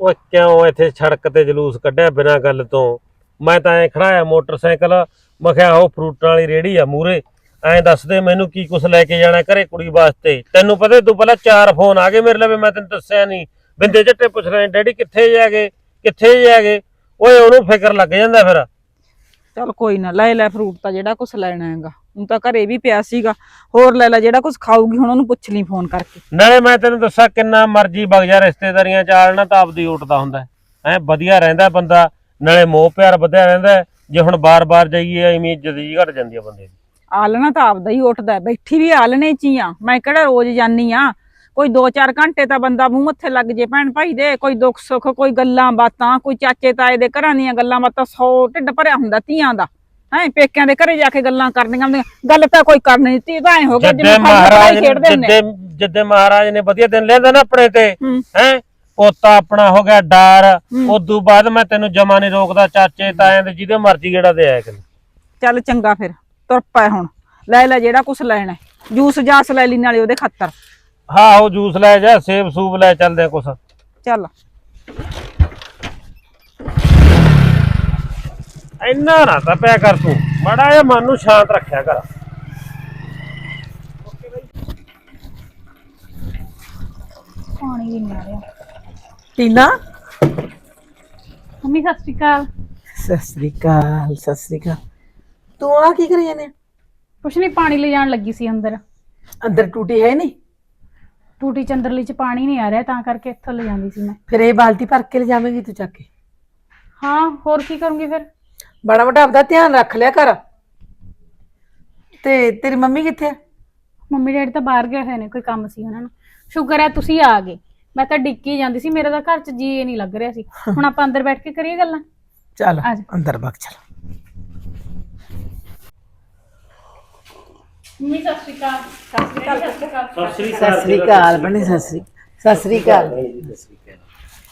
ਉਹ ਕਿਉਂ ਇੱਥੇ ਸੜਕ ਤੇ ਜਲੂਸ ਕੱਢਿਆ ਬਿਨਾਂ ਗੱਲ ਤੋਂ? ਮੈਂ ਤਾਂ ਐ ਖੜਾਇਆ ਮੋਟਰਸਾਈਕਲ, ਮੈਂ ਕਿਹਾ ਉਹ ਫਰੂਟਾਂ ਵਾਲੀ ਰੇੜੀ ਆ ਮੂਰੇ ਐਂ ਦੱਸ ਦੇ ਮੈਨੂੰ ਕੀ ਕੁਛ ਲੈ ਕੇ ਜਾਣਾ ਘਰੇ ਕੁੜੀ ਵਾਸਤੇ? ਤੈਨੂੰ ਪਤਾ ਤੂੰ ਪਹਿਲਾਂ ਚਾਰ ਫੋਨ ਆ ਗਏ ਮੇਰੇ ਲਵੇ ਮੈਂ ਤੈਨੂੰ ਦੱਸਿਆ ਨਹੀਂ। ਬਿੰਦੇ ਝੱਟੇ ਪੁੱਛ ਰਹੇ ਡੈਡੀ ਕਿੱਥੇ ਜਾ ਗਏ ਕਿੱਥੇ ਜਾ ਗਏ ਓਏ ਉਹਨੂੰ ਫਿਕਰ ਲੱਗ ਜਾਂਦਾ ਫਿਰ। ਚੱਲ ਕੋਈ ਨਾ ਲੈ ਲੈ ਫਰੂਟ ਤਾਂ ਜਿਹੜਾ ਕੁਛ ਲੈਣਾ ਹੈਗਾ। ਹੁਣ ਤਾਂ ਘਰੇ ਵੀ ਪਿਆ ਸੀਗਾ। ਹੋਰ ਲੈ ਲੈ ਜਿਹੜਾ ਕੁਛ ਖਾਊਗੀ ਹੁਣ ਉਹਨੂੰ ਪੁੱਛ ਲਈ ਫੋਨ ਕਰਕੇ। ਨਾਲੇ ਮੈਂ ਤੈਨੂੰ ਦੱਸਾਂ ਕਿੰਨਾ ਮਰਜ਼ੀ ਵਗ ਜਾ ਰਿਸ਼ਤੇਦਾਰੀਆਂ ਚ ਆਲਣਾ ਤਾਂ ਆਪਦੀ ਉੱਠਦਾ ਹੁੰਦਾ। ਐ ਵਧੀਆ ਰਹਿੰਦਾ ਬੰਦਾ ਨਾਲੇ ਮੋਹ ਪਿਆਰ ਵਧਿਆ ਰਹਿੰਦਾ। ਜੇ ਹੁਣ ਬਾਰ-ਬਾਰ ਜਾਈਏ ਐਵੇਂ ਇੱਜ਼ਤ ਜੀ ਘਟ ਜਾਂਦੀ ਆ ਬੰਦੇ ਦੀ। ਆਲਣਾ ਤਾਂ ਆਪਦਾ ਹੀ ਉੱਠਦਾ। ਬੈਠੀ ਵੀ ਆਲਣੇ ਚ ਹੀ ਆ। ਮੈਂ ਕਿਹੜਾ ਰੋਜ਼ ਜਾਨੀ ਆ? ਕੋਈ 2-4 ਘੰਟੇ ਤਾਂ ਬੰਦਾ ਮੂੰਹ ਮੱਥੇ ਲੱਗ ਜੇ ਭੈਣ ਭਾਈ ਦੇ। ਕੋਈ ਦੁੱਖ ਸੁੱਖ ਕੋਈ ਗੱਲਾਂ ਬਾਤਾਂ ਕੋਈ ਚਾਚੇ ਤਾਏ ਦੇ ਘਰਾਂ ਦੀਆਂ ਗੱਲਾਂ ਬਾਤਾਂ 100 ਢਿੱਡ ਭਰਿਆ ਹੁੰਦਾ ਧੀਆਂ ਦਾ। ਹੈ ਪੇਕਿਆਂ ਦੇ ਘਰੇ ਜਾ ਕੇ ਗੱਲਾਂ ਕਰਨੀਆਂ ਹੁੰਦੀਆਂ। ਗੱਲ ਤਾਂ ਕੋਈ ਕਰਨੀ ਤੀ ਤਾਂ ਐ ਹੋ ਗਿਆ ਜਿੱਦੇ ਜਿਵੇਂ ਮਹਾਰਾਜ ਨੇ ਖੇਡਦੇ ਹੁੰਦੇ। ਜਿੱਦੇ ਜਿੱਦੇ ਮਹਾਰਾਜ ਨੇ ਵਧੀਆ ਦਿਨ ਲੈਂਦਾ ਨਾ ਆਪਣੇ ਤੇ ਹੂੰ। ਪੋਤਾ ਆਪਣਾ ਹੋ ਗਿਆ ਡਾਰ। ਉਦੋਂ ਬਾਅਦ ਮੈਂ ਤੈਨੂੰ ਜਮਾ ਨਹੀਂ ਰੋਕਦਾ ਚਾਚੇ ਤਾਇਆਂ ਦੇ ਜਿਹਦੇ ਮਰਜ਼ੀ ਗੇੜਾ ਦੇ ਆਇਆ ਕਰ। ਚੱਲ ਚੰਗਾ ਫਿਰ। ਤੁਰ ਹੁਣ। ਲੈ ਲੈ ਜਿਹੜਾ ਕੁਛ ਲੈਣਾ ਹੈ। ਜੂਸ ਜਾਸ ਲੈ ਲਈ ਨਾਲੇ ਉਹਦੇ ਖਾਤਰ। ਹਾਂ ਉਹ ਜੂਸ ਲੈ ਜਾ ਸੇਬ ਸੂਬ ਲੈ ਚੱਲਦੇ ਆ ਕੁਛ। ਚੱਲ। ਇੰਨਾ ਨਾ ਤਾਂ ਪਿਆ ਕਰ ਤੂੰ। ਮਾੜਾ ਜਿਹਾ ਮਨ ਨੂੰ ਸ਼ਾਂਤ ਰੱਖਿਆ ਕਰ। ਪਾਣੀ ਵੀ ਨਹੀਂ ਆ ਰਿਹਾ। ਟੀਨਾ? ਮੰਮੀ ਸਤਿ ਸ਼੍ਰੀ ਅਕਾਲ। ਸਤਿ ਸ੍ਰੀ ਅਕਾਲ ਸਤਿ ਸ੍ਰੀ ਅਕਾਲ। ਤੂੰ ਆ ਕੀ ਕਰੀ ਜਾਂਦੇ ਕੁਛ ਨਹੀਂ ਪਾਣੀ ਲੈ ਜਾਣ ਲੱਗੀ ਸੀ ਅੰਦਰ। ਅੰਦਰ ਟੂਟੀ ਹੈ ਨਹੀਂ ਟੂਟੀ ਚੰਦਰਲੀ ਚ ਪਾਣੀ ਨਹੀਂ ਆ ਰਿਹਾ ਤਾਂ ਕਰਕੇ ਇੱਥੋਂ ਲੈ ਜਾਂਦੀ ਸੀ ਮੈਂ। ਫਿਰ ਇਹ ਬਾਲਟੀ ਭਰ ਕੇ ਲਿਜਾਵੇਂਗੀ ਤੂੰ ਚੱਕ ਕੇ? ਹਾਂ ਹੋਰ ਕੀ ਕਰੂੰਗੀ ਫਿਰ? ਬੜਾ ਵੱਡਾ ਆਪਦਾ ਧਿਆਨ ਰੱਖ ਲਿਆ ਕਰ। ਤੇ ਤੇਰੀ ਮੰਮੀ ਕਿੱਥੇ ਆ? ਮੰਮੀ ਡੈਡੀ ਤਾਂ ਬਾਹਰ ਗਏ ਹੋਏ ਨੇ ਕੋਈ ਕੰਮ ਸੀ ਉਹਨਾਂ ਨੂੰ। ਸ਼ੁਕਰ ਹੈ ਤੁਸੀਂ ਆ ਗਏ। ਮੈਂ ਤਾਂ ਡਿੱਕੀ ਜਾਂਦੀ ਸੀ ਮੇਰਾ ਤਾਂ ਘਰ 'ਚ ਜੀ ਨਹੀਂ ਲੱਗ ਰਿਹਾ ਸੀ। ਹੁਣ ਆਪਾਂ ਅੰਦਰ ਬੈਠ ਕੇ ਕਰੀਏ ਗੱਲਾਂ? ਚੱਲ ਆ ਜਾ। ਅੰਦਰ ਬਗ ਚੱਲ। ਮੰਮੀ ਸਤਿ ਸ਼੍ਰੀ ਅਕਾਲ। ਸਤਿ ਸ਼੍ਰੀ ਅਕਾਲ ਸਤਿ ਸ਼੍ਰੀ ਅਕਾਲ। ਸਤਿ ਸ੍ਰੀ ਸਤਿ ਸ੍ਰੀ ਅਕਾਲ ਬਣੇ ਸਤਿ ਸ੍ਰੀ ਸਤਿ ਸ੍ਰੀ ਅਕਾਲ।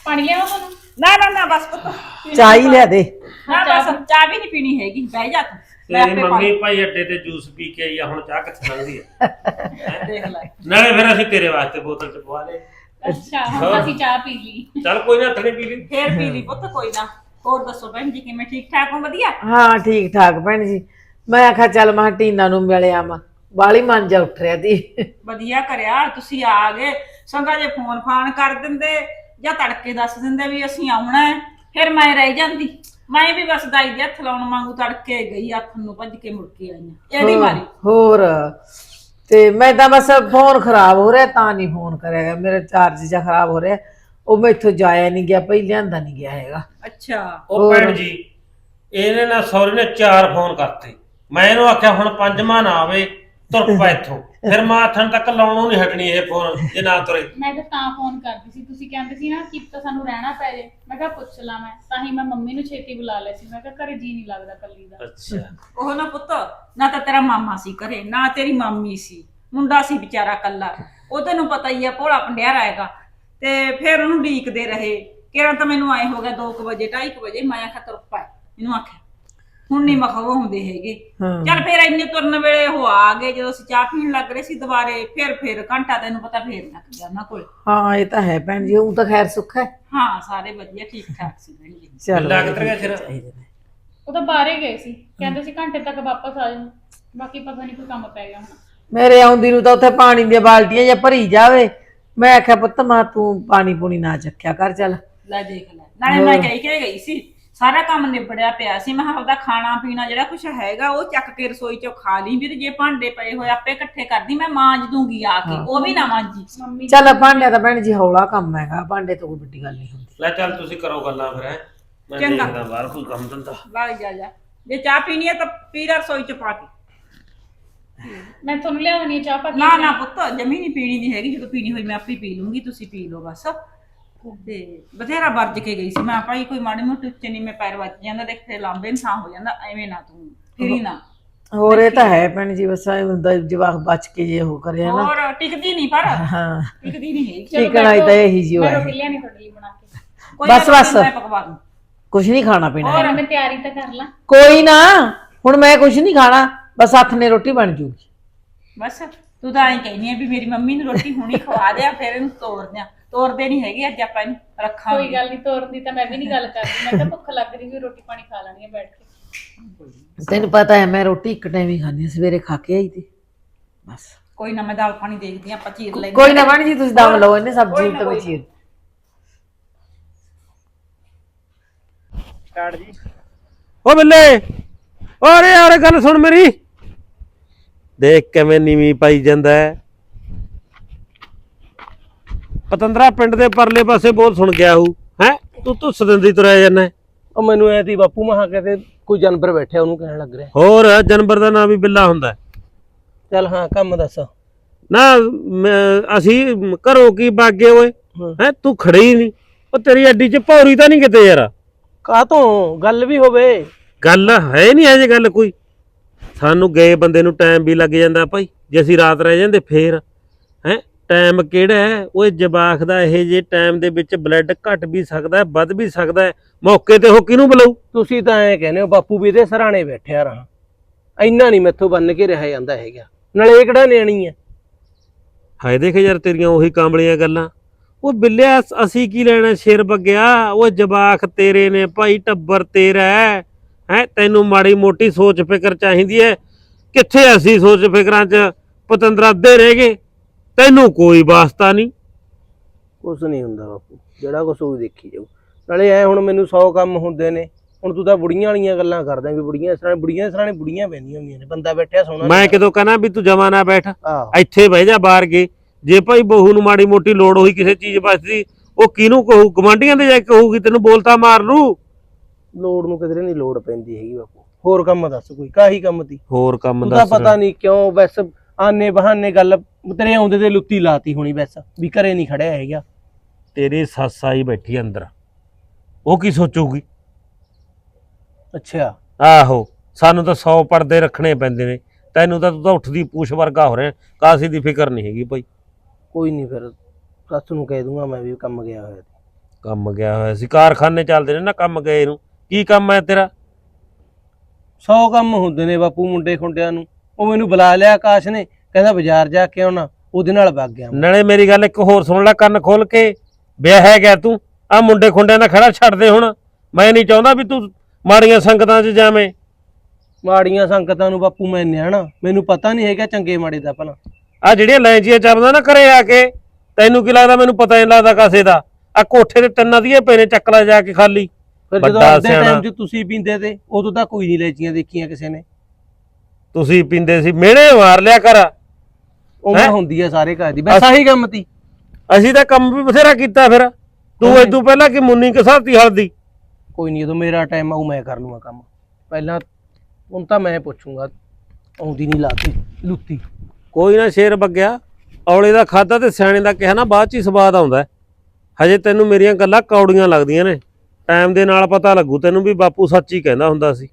ਪਾਣੀ ਲਿਆਵਾਂ ਤੁਹਾਨੂੰ ਨਾ ਨਾ ਨਾ ਬਸ ਪੁੱਤ। ਚਾਹ ਹੀ ਲਿਆ ਦੇ। ਨਾ ਬਸ ਚਾਹ ਵੀ ਨਹੀਂ ਪੀਣੀ ਹੈਗੀ। ਬਹਿ ਜਾ ਤੂੰ। ਮੈਂ ਤੇਰੀ ਆਪੇ ਮੰਮੀ ਭਾਈ ਅੱਡੇ ਤੇ ਜੂਸ ਪੀ ਕੇ ਆਈ ਆ ਹੁਣ ਚਾਹ ਕਿੱਥੇ ਲੰਘਦੀ ਆ? ਪਾ- ਦੇਖ ਲੈ। ਨਾਲੇ ਫਿਰ ਅਸੀਂ ਤੇਰੇ ਵਾਸਤੇ ਬੋਤਲ ਚ ਪਵਾ ਲੇ ਅੱਛਾ ਹੁਣ ਅਸੀਂ ਚਾਹ ਪੀ ਲਈ। ਚੱਲ ਕੋਈ ਨਾ ਥੜੀ ਪੀ ਲਈ। ਫੇਰ ਪੀ ਲਈ ਪੁੱਤ ਕੋਈ ਨਾ। ਹੋਰ ਦੱਸੋ ਭੈਣ ਜੀ ਕਿਵੇਂ? ਠੀਕ ਠਾਕ ਹੋ? ਵਧੀਆ? ਹਾਂ ਠੀਕ ਠਾਕ ਭੈਣ ਜੀ। ਮੈਂ ਆਖਿਆ ਚੱਲ ਮੈਂ ਕਿਹਾ ਟੀਨਾ ਨੂੰ ਮਿਲਿਆ ਆਵਾਂ। ਬਾਲੀ ਮਨ ਜਾ ਉੱਠ ਰਿਹਾ ਦੀ ਵਧੀਆ ਕਰਿਆ ਤੁਸੀਂ ਆ ਗਏ। ਸੰਗਾ ਜੇ ਫੋਨ ਫਾਨ ਕਰ ਦਿੰਦੇ ਜਾਂ ਤੜਕੇ ਦੱਸ ਦਿੰਦੇ ਵੀ ਅਸੀਂ ਆਉਣਾ ਹੈ ਫਿਰ ਮੈਂ ਰਹਿ ਜਾਂਦੀ। ਮੈਂ ਵੀ ਬਸ ਦਾਈ ਦੇ ਹੱਥ ਲਾਉਣ ਵਾਂਗੂ ਤੜਕੇ ਗਈ ਹੱਥ ਨੂੰ ਭੱਜ ਕੇ ਮੁੜ ਕੇ ਆਈਆਂ ਇਹਦੀ ਮਾਰੀ। ਹੋਰ। ਤੇ ਮੈਂ ਤਾਂ ਬਸ ਫੋਨ ਖਰਾਬ ਹੋ ਰਿਹਾ ਤਾਂ ਨਹੀਂ ਫੋਨ ਕਰਿਆ। ਮੇਰਾ ਚਾਰਜ ਜਿਹਾ ਖਰਾਬ ਹੋ ਰਿਹਾ। ਉਹ ਮੈਥੋਂ ਜਾਇਆ ਨਹੀਂ ਗਿਆ ਪਈ ਲਿਆਂਦਾ ਨਹੀਂ ਗਿਆ ਹੈਗਾ। ਅੱਛਾ। ਉਹ ਭੈਣ ਜੀ ਇਹਨੇ ਨਾ ਸੌਰੀ ਨੇ ਚਾਰ ਫੋਨ ਕਰਤੇ। ਮੈਂ ਇਹਨੂੰ ਆਖਿਆ ਹੁਣ ਪੰਜਵਾਂ ਨਾ ਆਵੇ। ਤੁਰ ਪਾ ਇੱਥੋਂ। ਫਿਰ ਮੈਂ ਆਥਣ ਤੱਕ ਲਾਉਣੋਂ ਨਹੀਂ ਹਟਣੀ ਇਹ ਫੋਨ ਜੇ ਨਾ ਤੁਰੇ। ਮੈਂ ਤਾਂ ਤਾਂ ਫੋਨ ਕਰਦੀ ਸੀ। ਤੁਸੀਂ ਕਹਿੰਦੇ ਸੀ ਨਾ ਕਿ ਤਾਂ ਸਾਨੂੰ ਰਹਿਣਾ ਪੈ ਜੇ। ਮੈਂ ਕਿਹਾ ਪੁੱਛ ਲਾਂ ਮੈਂ। ਤਾਂ ਹੀ ਮੈਂ ਮੰਮੀ ਨੂੰ ਛੇਤੀ ਬੁਲਾ ਲਿਆ ਸੀ। ਮੈਂ ਕਿਹਾ ਘਰੇ ਜੀ ਨਹੀਂ ਲੱਗਦਾ ਕੱਲੀ ਦਾ। ਅੱਛਾ। ਉਹ ਨਾ ਪੁੱਤ ਨਾ ਤਾਂ ਤੇਰਾ ਮਾਮਾ ਸੀ ਘਰੇ ਨਾ ਤੇਰੀ ਮਾਮੀ ਸੀ। ਮੁੰਡਾ ਸੀ ਵਿਚਾਰਾ ਕੱਲਾ। ਉਹ ਤੈਨੂੰ ਪਤਾ ਹੀ ਆ ਭੋਲਾ ਪੰਡਿਆ ਹੈਗਾ ਤੇ ਫਿਰ ਉਹਨੂੰ ਢੀਕਦੇ ਰਹੇ। ਕਿਰਨ ਤਾਂ ਮੈਨੂੰ ਆਏ ਹੋ ਗਿਆ 2 ਵਜੇ 2:30 ਵਜੇ। ਮੈਂ ਆਖਿਆ ਤੁਰ ਪਾ। ਇਹਨੂੰ ਆਖਿਆ ਹੁਣ ਨਹੀਂ ਮਖਵੋ ਹੁੰਦੇ ਹੈਗੇ। ਹਾਂ। ਚੱਲ ਫਿਰ ਇੰਨੇ ਤੁਰਨ ਵੇਲੇ ਉਹ ਆ ਗਏ ਜਦੋਂ ਅਸੀਂ ਚਾਹ ਪੀਣ ਲੱਗ ਰਹੇ ਸੀ ਦੁਬਾਰੇ ਫਿਰ ਫਿਰ ਘੰਟਾ ਤੈਨੂੰ ਪਤਾ ਫੇਰ ਲੱਗ ਗਿਆ ਉਹਨਾਂ ਕੋਲ। ਹਾਂ ਇਹ ਤਾਂ ਹੈ ਭੈਣ ਜੀ ਉਹ ਤਾਂ ਖੈਰ ਸੁੱਖ ਹੈ। ਹਾਂ ਸਾਰੇ ਵਧੀਆ ਠੀਕ ਠਾਕ ਸੀ ਭੈਣ ਜੀ। ਚਲ ਲੱਗ ਤਰ ਗਿਆ ਫਿਰ। ਉਹ ਤਾਂ ਬਾਹਰ ਹੀ ਗਏ ਸੀ। ਕਹਿੰਦੇ ਸੀ ਘੰਟੇ ਤੱਕ ਵਾਪਸ ਆ ਜਾਣ ਬਾਕੀ ਪਤਾ ਨਹੀਂ ਕੋਈ ਕੰਮ ਪੈ ਗਿਆ ਹੁਣ। ਮੇਰੇ ਆਉਂਦੀ ਨੂੰ ਤਾਂ ਉੱਥੇ ਪਾਣੀ ਦੀਆਂ ਬਾਲਟੀਆਂ ਜਾਂ ਭਰੀ ਜਾਵੇ। ਮੈਂ ਆਖਿਆ ਪੁੱਤ ਮਾਂ ਤੂੰ ਪਾਣੀ ਪੂਣੀ ਨਾ ਚੱਕਿਆ ਕਰ ਚੱਲ। ਲੈ ਦੇਖ ਲੈ। ਨਾਲੇ ਮੈਂ ਕਹਿ ਕੇ ਗਈ ਸੀ ਸਾਰਾ ਕੰਮ ਨਿਬੜਿਆ ਪਿਆ ਸੀ। ਮੈਂ ਕਿਹਾ ਆਪਦਾ ਖਾਣਾ ਪੀਣਾ ਜਿਹੜਾ ਕੁਝ ਹੈਗਾ ਉਹ ਚੱਕ ਕੇ ਰਸੋਈ ਚੋਂ ਖਾ ਲਈ ਵੀ ਤੇ ਜੇ ਭਾਂਡੇ ਪਏ ਹੋਏ ਆਪੇ ਇਕੱਠੇ ਕਰਦੀ ਮੈਂ ਮਾਂਜ ਦੂੰਗੀ ਆ ਕੇ ਉਹ ਵੀ ਨਾ ਮਾਂਜੀ। ਮੰਮੀ ਚੱਲ ਭਾਂਡਿਆਂ ਤਾਂ ਭੈਣ ਜੀ ਹੌਲਾ ਕੰਮ ਹੈਗਾ ਭਾਂਡੇ ਤੋਂ ਕੋਈ ਵੱਡੀ ਗੱਲ ਨਹੀਂ ਹੁੰਦੀ। ਲੈ ਚੱਲ ਤੁਸੀਂ ਕਰੋ ਗੱਲਾਂ ਫਿਰ ਹੈਂ। ਮੈਂ ਚੰਗਾ। ਦੇਖਦਾ ਬਾਹਰ ਕੋਈ ਕੰਮ ਧੰਦਾ। ਲੱਗ ਜਾ ਜਾ। ਜੇ ਚਾਹ ਪੀਣੀ ਹੈ ਤਾਂ ਪੀ ਲੈ ਰਸੋਈ ਚ ਪਾ ਕੇ। ਮੈਂ ਤੁਹਾਨੂੰ ਲਿਆ ਦਣੀ ਚਾਹ ਪਾ ਕੇ। ਨਾ ਨਾ ਪੁੱਤ ਜਮੀ ਨਹੀਂ ਪੀਣੀ ਨਹੀਂ ਹੈਗੀ। ਜਦੋਂ ਪੀਣੀ ਹੋਈ ਮੈਂ ਆਪੇ ਪੀ ਲੂੰਗੀ ਤੁਸੀਂ ਪੀ ਲਓ ਬਸ। ਤੇ ਬਥੇਰਾ ਵਰਜ ਕੇ ਗਈ ਸੀ। ਮੈਂ ਭਾਈ ਕੋਈ ਮਾੜੀ ਮੋਟੀ ਉੱਚੇ ਨਹੀਂ ਮੈਂ ਪੈਰ ਵੱਜ ਜਾਂਦਾ ਦੇਖ ਫੇਰ ਲਾਂਬੇ ਇਨਸਾਨ ਹੋ ਜਾਂਦਾ ਐਵੇਂ ਨਾ ਤੂੰ ਫਿਰੀ ਨਾ। ਹੋਰ ਇਹ ਤਾਂ ਹੈ ਭੈਣ ਜੀ ਬਸ ਐ ਹੁੰਦਾ ਜਵਾਕ ਬਚ ਕੇ ਜੇ ਉਹ ਕਰਿਆ ਨਾ ਹੋਰ ਟਿਕਦੀ ਨਹੀਂ ਪਰ ਹਾਂ। ਟਿਕਦੀ ਨਹੀਂ ਹੈਗੀ। ਟਿਕਣਾ ਹੀ ਤਾਂ ਇਹੀ ਜੀ ਮੈਂ ਹੈ ਰੋਟੀ ਲਿਆਣੀ ਤੁਹਾਡੇ ਲਈ ਬਣਾ ਕੇ। ਬਸ, ਬਸ। ਮੈਂ ਪਕਵਾ ਦੂੰ। ਕੁਝ ਨਹੀਂ ਖਾਣਾ ਪੀਣਾ ਹੋਰ? ਮੈਂ ਤਿਆਰੀ ਤਾਂ ਕਰ ਲਾਂ। ਕੋਈ ਨਾ ਹੁਣ ਮੈਂ ਕੁਝ ਨਹੀਂ ਖਾਣਾ ਬਸ ਹੱਥ ਨੇ ਰੋਟੀ ਬਣ ਜੂਗੀ। ਬਸ ਤੂੰ ਤਾਂ ਐਂ ਕਹਿੰਦੀ ਆ ਵੀ ਮੇਰੀ ਮੰਮੀ ਨੂੰ ਰੋਟੀ ਹੁਣੀ ਖਵਾ ਦਿਆ ਫਿਰ ਇਹਨੂੰ ਤੋੜ ਦਿਆਂ। ਤੋੜਦੇ ਨਹੀਂ ਹੈਗੇ ਅੱਜ ਆਪਾਂ ਇਹਨੂੰ ਕੋਈ ਰੱਖਾਂਗੇ ਗੱਲ ਨਹੀਂ ਤੋਰਨ ਦੀ ਤਾਂ ਮੈਂ ਵੀ ਨਹੀਂ ਗੱਲ ਕਰਦੀ। ਮੈਂ ਤਾਂ ਭੁੱਖ ਲੱਗ ਰਹੀ ਵੀ ਰੋਟੀ ਪਾਣੀ ਖਾ ਲੈਣੀ ਹੈ ਬੈਠ ਕੇ। ਤੈਨੂੰ ਪਤਾ ਹੈ ਮੈਂ ਰੋਟੀ ਇੱਕ ਟਾਈਮ ਹੀ ਖਾਂਦੀ ਹਾਂ ਸਵੇਰੇ ਖਾ ਕੇ ਆਈ ਤੇ ਬਸ। ਕੋਈ ਨਾ ਮੈਂ ਦਾਲ ਪਾਣੀ ਦੇਖਦੀ ਆ ਆਪਾਂ ਚੀਰ ਲੈਂਦੇ ਕੋਈ ਨਾ ਬਣ ਜੀ ਤੁਸੀਂ ਦਮ ਲਓ ਇਹਨੇ ਸਬਜ਼ੀ ਤੇ ਮੈਂ ਚੀਰ। ਓ ਬੱਲੇ ਓਰੇ ਯਾਰ ਗੱਲ ਸੁਣ ਮੇਰੀ। ਦੇਖ ਕਿਵੇਂ ਨੀਵੀਂ ਪਾਈ ਜਾਂਦਾ ਹੈ। ਪਤੰਦਰਾ ਪਿੰਡ ਦੇ ਪਰਲੇ ਪਾਸੇ ਬੋਲ ਸੁਣ ਗਿਆ ਹੂ ਹੈ? ਤੂੰ ਧੁੱਸ ਦਿੰਦੀ ਤੁਰਿਆ ਜਾਂਦਾ ਉਹ ਮੈਨੂੰ ਐ ਤੀ ਬਾਪੂ ਮਹਾ ਕਿਤੇ ਕੋਈ ਜਾਨਵਰ ਬੈਠਿਆ ਉਹਨੂੰ ਕਹਿਣ ਲੱਗ ਰਿਹਾ। ਹੋਰ ਜਾਨਵਰ ਦਾ ਨਾਮ ਵੀ ਬਿੱਲਾ ਹੁੰਦਾ। ਚੱਲ ਹਾਂ ਕੰਮ ਦੱਸ। ਨਾ ਅਸੀਂ ਘਰੋਂ ਕੀ ਬਾਗੇ ਓਏ? ਹਾਂ। ਤੂੰ ਖੜੇ ਹੀ ਨਹੀਂ। ਉਹ ਤੇਰੀ ਅੱਡੀ 'ਚ ਭੌਰੀ ਤਾਂ ਨਹੀਂ ਕਿਤੇ ਯਾਰ। ਕਾਹ ਤੋਂ ਗੱਲ ਵੀ ਹੋਵੇ। ਗੱਲ ਹੈ ਨਹੀਂ ਅਜੇ ਗੱਲ ਕੋਈ। ਸਾਨੂੰ ਗਏ ਬੰਦੇ ਨੂੰ ਟਾਈਮ ਵੀ ਲੱਗ ਜਾਂਦਾ ਭਾਈ। ਜੇ ਅਸੀਂ ਰਾਤ ਰਹਿ ਜਾਂਦੇ ਫੇਰ। ਹੈ? ਟਾਈਮ ਕਿਹੜਾ ਹੈ? ਉਹ ਜਵਾਖ ਦਾ ਇਹ ਜੇ ਟਾਈਮ ਦੇ ਵਿੱਚ ਬਲੱਡ ਘਟ ਵੀ ਸਕਦਾ ਹੈ ਵੱਧ ਵੀ ਸਕਦਾ ਹੈ ਮੌਕੇ ਤੇ ਉਹ ਕਿਹਨੂੰ ਬੁਲਾਊ ਤੁਸੀਂ ਤਾਂ ਐ ਕਹਿੰਦੇ ਹੋ ਬਾਪੂ ਵੀ ਇਹਦੇ ਸਰਾਣੇ ਬੈਠਿਆ ਰਹਾ। ਇੰਨਾ ਨਹੀਂ ਮੈਥੋਂ ਬੰਨ ਕੇ ਰਿਹਾ ਜਾਂਦਾ ਹੈਗਾ। ਨਾਲੇ ਇਹ ਕਿਹੜਾ ਨਿਆਣੀ ਹੈ? ਹਾਏ ਦੇਖ ਯਾਰ ਤੇਰੀਆਂ ਉਹੀ ਕਾਂਬਲੀਆਂ ਗੱਲਾਂ। ਉਹ ਬਿੱਲਿਆ ਅਸ- ਕੀ ਲੈਣਾ ਸ਼ੇਰ ਬੱਗਿਆ? ਉਹ ਜਵਾਖ ਤੇਰੇ ਨੇ ਭਾਈ ਟੱਬਰ ਤੇਰਾ ਹੈ। ਹੈਂ, ਤੈਨੂੰ ਮਾੜੀ ਮੋਟੀ ਸੋਚ ਫਿਕਰ ਚਾਹੀਦੀ ਹੈ। ਕਿੱਥੇ ਅਸੀਂ ਸੋਚ ਫਿਕਰਾਂ 'ਚ? ਪਤੰਦਰਾ ਅੱਧੇ ਰਹਿ ਗਏ। ਤੈਨੂੰ ਕੋਈ ਵਾਸਤਾ ਨਹੀਂ। ਕੁਛ ਨਹੀਂ ਹੁੰਦਾ ਬਾਪੂ ਜਿਹੜਾ ਕੁਛ ਉਹ ਦੇਖੀ ਜਾਊ। ਨਾਲੇ ਐ ਹੁਣ ਮੈਨੂੰ 100 ਕੰਮ ਹੁੰਦੇ ਨੇ ਹੁਣ ਤੂੰ ਤਾਂ ਬੁੜੀਆਂ ਵਾਲੀਆਂ ਗੱਲਾਂ ਕਰਦਾ ਵੀ ਬੁੜੀਆਂ ਇਸ ਤਰ੍ਹਾਂ ਬੁੜੀਆਂ ਇਸ ਤਰ੍ਹਾਂ ਬੁੜੀਆਂ ਪੈਂਦੀਆਂ ਹੁੰਦੀਆਂ ਨੇ ਬੰਦਾ ਬੈਠਿਆ ਸੋਣਾ ਮੈਂ ਕਿਦੋਂ ਕਹਣਾ ਵੀ ਤੂੰ ਜਮਾ ਨਾ ਬੈਠ ਇੱਥੇ ਬਹਿ ਜਾ ਬਾਹਰ ਗਏ ਜੇ ਭਾਈ ਬਹੂ ਨੂੰ ਮਾੜੀ ਮੋਟੀ ਲੋੜ ਹੋਈ ਕਿਸੇ ਚੀਜ਼ ਵਾਸਤੇ ਉਹ ਕਿਹਨੂੰ ਕਹੂ? ਗਵਾਂਢੀਆਂ ਦੇ ਜਾ ਕੇ ਕਹੂਗੀ ਤੈਨੂੰ ਬੋਲਤਾ ਮਾਰ ਲੂ। ਲੋੜ ਨੂੰ ਕਿਧਰੇ ਨਹੀਂ ਲੋੜ ਪੈਂਦੀ ਹੈਗੀ ਬਾਪੂ। ਹੋਰ ਕੰਮ ਦੱਸ ਕੋਈ ਕਾਹੀ ਕੰਮ ਤੀ? ਹੋਰ ਕੰਮ ਤੂੰ ਤਾਂ ਦੱਸ ਪਤਾ ਨਹੀਂ ਕਿਉਂ ਬਸ ਆਨੇ ਬਹਾਨੇ ਗੱਲ ਤੇਰੇ ਆਉਂਦੇ ਤੇ ਲੁੱਤੀ ਲਾਤੀ ਹੋਣੀ ਬਸ ਵੀ ਘਰੇ ਨਹੀਂ ਖੜਿਆ ਹੈਗਾ। ਤੇਰੀ ਸੱਸ ਆਈ ਬੈਠੀ ਅੰਦਰ। ਉਹ ਕੀ ਸੋਚੂਗੀ? ਅੱਛਾ। ਆਹੋ ਸਾਨੂੰ ਤਾਂ 100 ਪਰਦੇ ਰੱਖਣੇ ਪੈਂਦੇ ਨੇ। ਤੈਨੂੰ ਤਾਂ ਤੂੰ ਤਾਂ ਉੱਠਦੀ ਪੂਛ ਵਰਗਾ ਹੋ ਰਿਹਾ ਕਾਸੀ ਦੀ ਫਿਕਰ ਨਹੀਂ ਹੈਗੀ ਭਾਈ। ਕੋਈ ਨਹੀਂ ਫਿਰ ਸੱਸ ਨੂੰ ਕਹਿ ਦੂੰਗਾ ਮੈਂ ਵੀ ਕੰਮ ਗਿਆ ਹੋਇਆ ਸੀ। ਕੰਮ ਗਿਆ ਹੋਇਆ ਸੀ ਕਾਰਖਾਨੇ ਚੱਲਦੇ ਨੇ ਨਾ ਕੰਮ ਗਏ ਨੂੰ। ਕੀ ਕੰਮ ਹੈ ਤੇਰਾ? ਸੌ ਕੰਮ ਹੁੰਦੇ ਨੇ ਬਾਪੂ ਮੁੰਡੇ ਖੁੰਡਿਆਂ ਨੂੰ। ਉਹ ਮੈਨੂੰ ਬੁਲਾ ਲਿਆ ਆਕਾਸ਼ ਨੇ ਕਹਿੰਦਾ ਬਾਜ਼ਾਰ ਜਾ ਕੇ ਆਉਣਾ ਉਹਦੇ ਨਾਲ ਵਗ ਗਿਆ ਮੈਂ। ਨਾਲੇ ਮੇਰੀ ਗੱਲ ਇੱਕ ਹੋਰ ਸੁਣ ਲੈ ਕੰਨ ਖੋਲ ਕੇ ਵਿਆਹ ਹੈ ਗਿਆ ਤੂੰ ਆ ਮੁੰਡੇ ਖੁੰਡਿਆਂ ਦਾ ਖੜਾ ਛੱਡ ਦੇ ਹੁਣ। ਮੈਂ ਨਹੀਂ ਚਾਹੁੰਦਾ ਵੀ ਤੂੰ ਮਾੜੀਆਂ ਸੰਗਤਾਂ 'ਚ ਜਾਵੇਂ। ਮਾੜੀਆਂ ਸੰਗਤਾਂ ਨੂੰ ਬਾਪੂ ਮੈਂ ਨਿਆਣਾ ਮੈਨੂੰ ਪਤਾ ਨਹੀਂ ਹੈਗਾ ਚੰਗੇ ਮਾੜੇ ਦਾ ਭਲਾ। ਆ ਜਿਹੜੀਆਂ ਲੈਂਚੀਆਂ ਚੱਲਦਾ ਨਾ ਘਰੇ ਆ ਕੇ ਤੈਨੂੰ ਕੀ ਲੱਗਦਾ ਮੈਨੂੰ ਪਤਾ ਨਹੀਂ ਲੱਗਦਾ ਕਾਸੇ ਦਾ। ਆ ਕੋਠੇ ਤੇ ਟੰਨਾਂ ਦੀਆਂ ਪਏ ਨੇ ਚੱਕ ਲੈ ਜਾ ਕੇ ਖਾਲੀ। ਫਿਰ ਜਦੋਂ ਵੱਡਾ ਅੱਧੇ ਸਿਆਣਾ। ਟਾਈਮ 'ਚ ਤੁਸੀਂ ਪੀਂਦੇ ਤੇ ਉਦੋਂ ਤਾਂ ਕੋਈ ਨਹੀਂ ਲੈਚੀਆਂ ਦੇਖੀਆਂ ਕਿਸੇ ਨੇ। ਤੁਸੀਂ ਪੀਂਦੇ ਸੀ ਮਿਹਣੇ ਮਾਰ ਲਿਆ ਕਰ। ਉਹ ਮੈਂ? ਹੁੰਦੀ ਆ ਸਾਰੇ ਘਰ ਦੀ ਬਸ ਆਹੀ ਕੰਮ ਤੀ। ਅਸੀਂ ਤਾਂ ਕੰਮ ਵੀ ਬਥੇਰਾ ਕੀਤਾ ਫਿਰ। ਤੂੰ। ਇਦੋਂ ਪਹਿਲਾਂ ਕਿ ਮੁੰਨੀ ਕਸਾਤੀ ਹਲਦੀ? ਕੋਈ ਨਹੀਂ ਜਦੋਂ ਮੇਰਾ ਟਾਈਮ ਆਊ ਮੈਂ ਕਰ ਲੂੰਗਾ ਕੰਮ। ਪਹਿਲਾਂ ਹੁਣ ਤਾਂ ਮੈਂ ਪੁੱਛੂੰਗਾ ਆਉਂਦੀ ਨਹੀਂ ਲਾਤੀ ਲੁੱਤੀ। ਕੋਈ ਨਾ ਸ਼ੇਰ ਬੱਗਿਆ ਔਲੇ ਦਾ ਖਾਦਾ ਤੇ ਸਿਆਣੇ ਦਾ ਕਿਹਾ ਨਾ ਬਾਅਦ ਚ ਹੀ ਸਵਾਦ ਆਉਂਦਾ। ਹਜੇ ਤੈਨੂੰ ਮੇਰੀਆਂ ਗੱਲਾਂ ਕੌੜੀਆਂ ਲੱਗਦੀਆਂ ਨੇ। ਟਾਈਮ ਦੇ ਨਾਲ ਪਤਾ ਲੱਗੂ ਤੈਨੂੰ ਵੀ ਬਾਪੂ ਸੱਚ ਹੀ ਕਹਿੰਦਾ ਹੁੰਦਾ ਸੀ।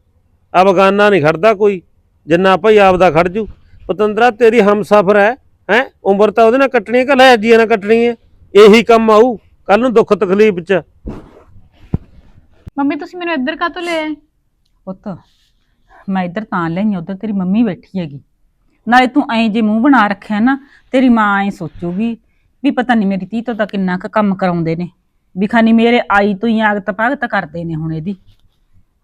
ਆ ਬਗਾਨਾ ਨਹੀਂ ਖੜਦਾ ਕੋਈ। ਜਿੰਨਾ ਭਾਈ ਆਪਦਾ ਖੜ ਜੂ। ਪਤੰਦਰਾ ਤੇਰੀ ਹਮਸਫਰ ਹੈ ਹੈ? ਉਮਰ ਤਾਂ ਉਹਦੇ ਨਾਲ ਕੱਟਣੀ ਹੈ ਕਿ ਲੈ ਜੀਆਂ ਨਾਲ ਕੱਟਣੀ ਹੈ? ਇਹੀ ਕੰਮ ਆਊ ਕੱਲ ਨੂੰ ਦੁੱਖ ਤਕਲੀਫ ਚ। ਮੰਮੀ ਤੁਸੀਂ ਮੈਨੂੰ ਇੱਧਰ ਕਾਹਤੋਂ ਲੈ ਆਏ? ਪੁੱਤ ਮੈਂ ਇੱਧਰ ਤਾਂ ਲਈ ਉਧਰ ਤੇਰੀ ਮੰਮੀ ਬੈਠੀ ਹੈਗੀ। ਨਾਲੇ ਤੂੰ ਐਂ ਜੇ ਮੂੰਹ ਬਣਾ ਰੱਖਿਆ ਨਾ ਤੇਰੀ ਮਾਂ ਐਂ ਸੋਚੂਗੀ ਵੀ ਪਤਾ ਨਹੀਂ ਮੇਰੀ ਧੀ ਤੋਂ ਤਾਂ ਕਿੰਨਾ ਕੁ ਕੰਮ ਕਰਾਉਂਦੇ ਨੇ। ਵੀ ਖਾਨੀ ਮੇਰੇ ਆਈ ਤੋਂ ਹੀ ਆਗਤ ਪਾਗਤ ਕਰਦੇ ਨੇ ਹੁਣ ਇਹਦੀ।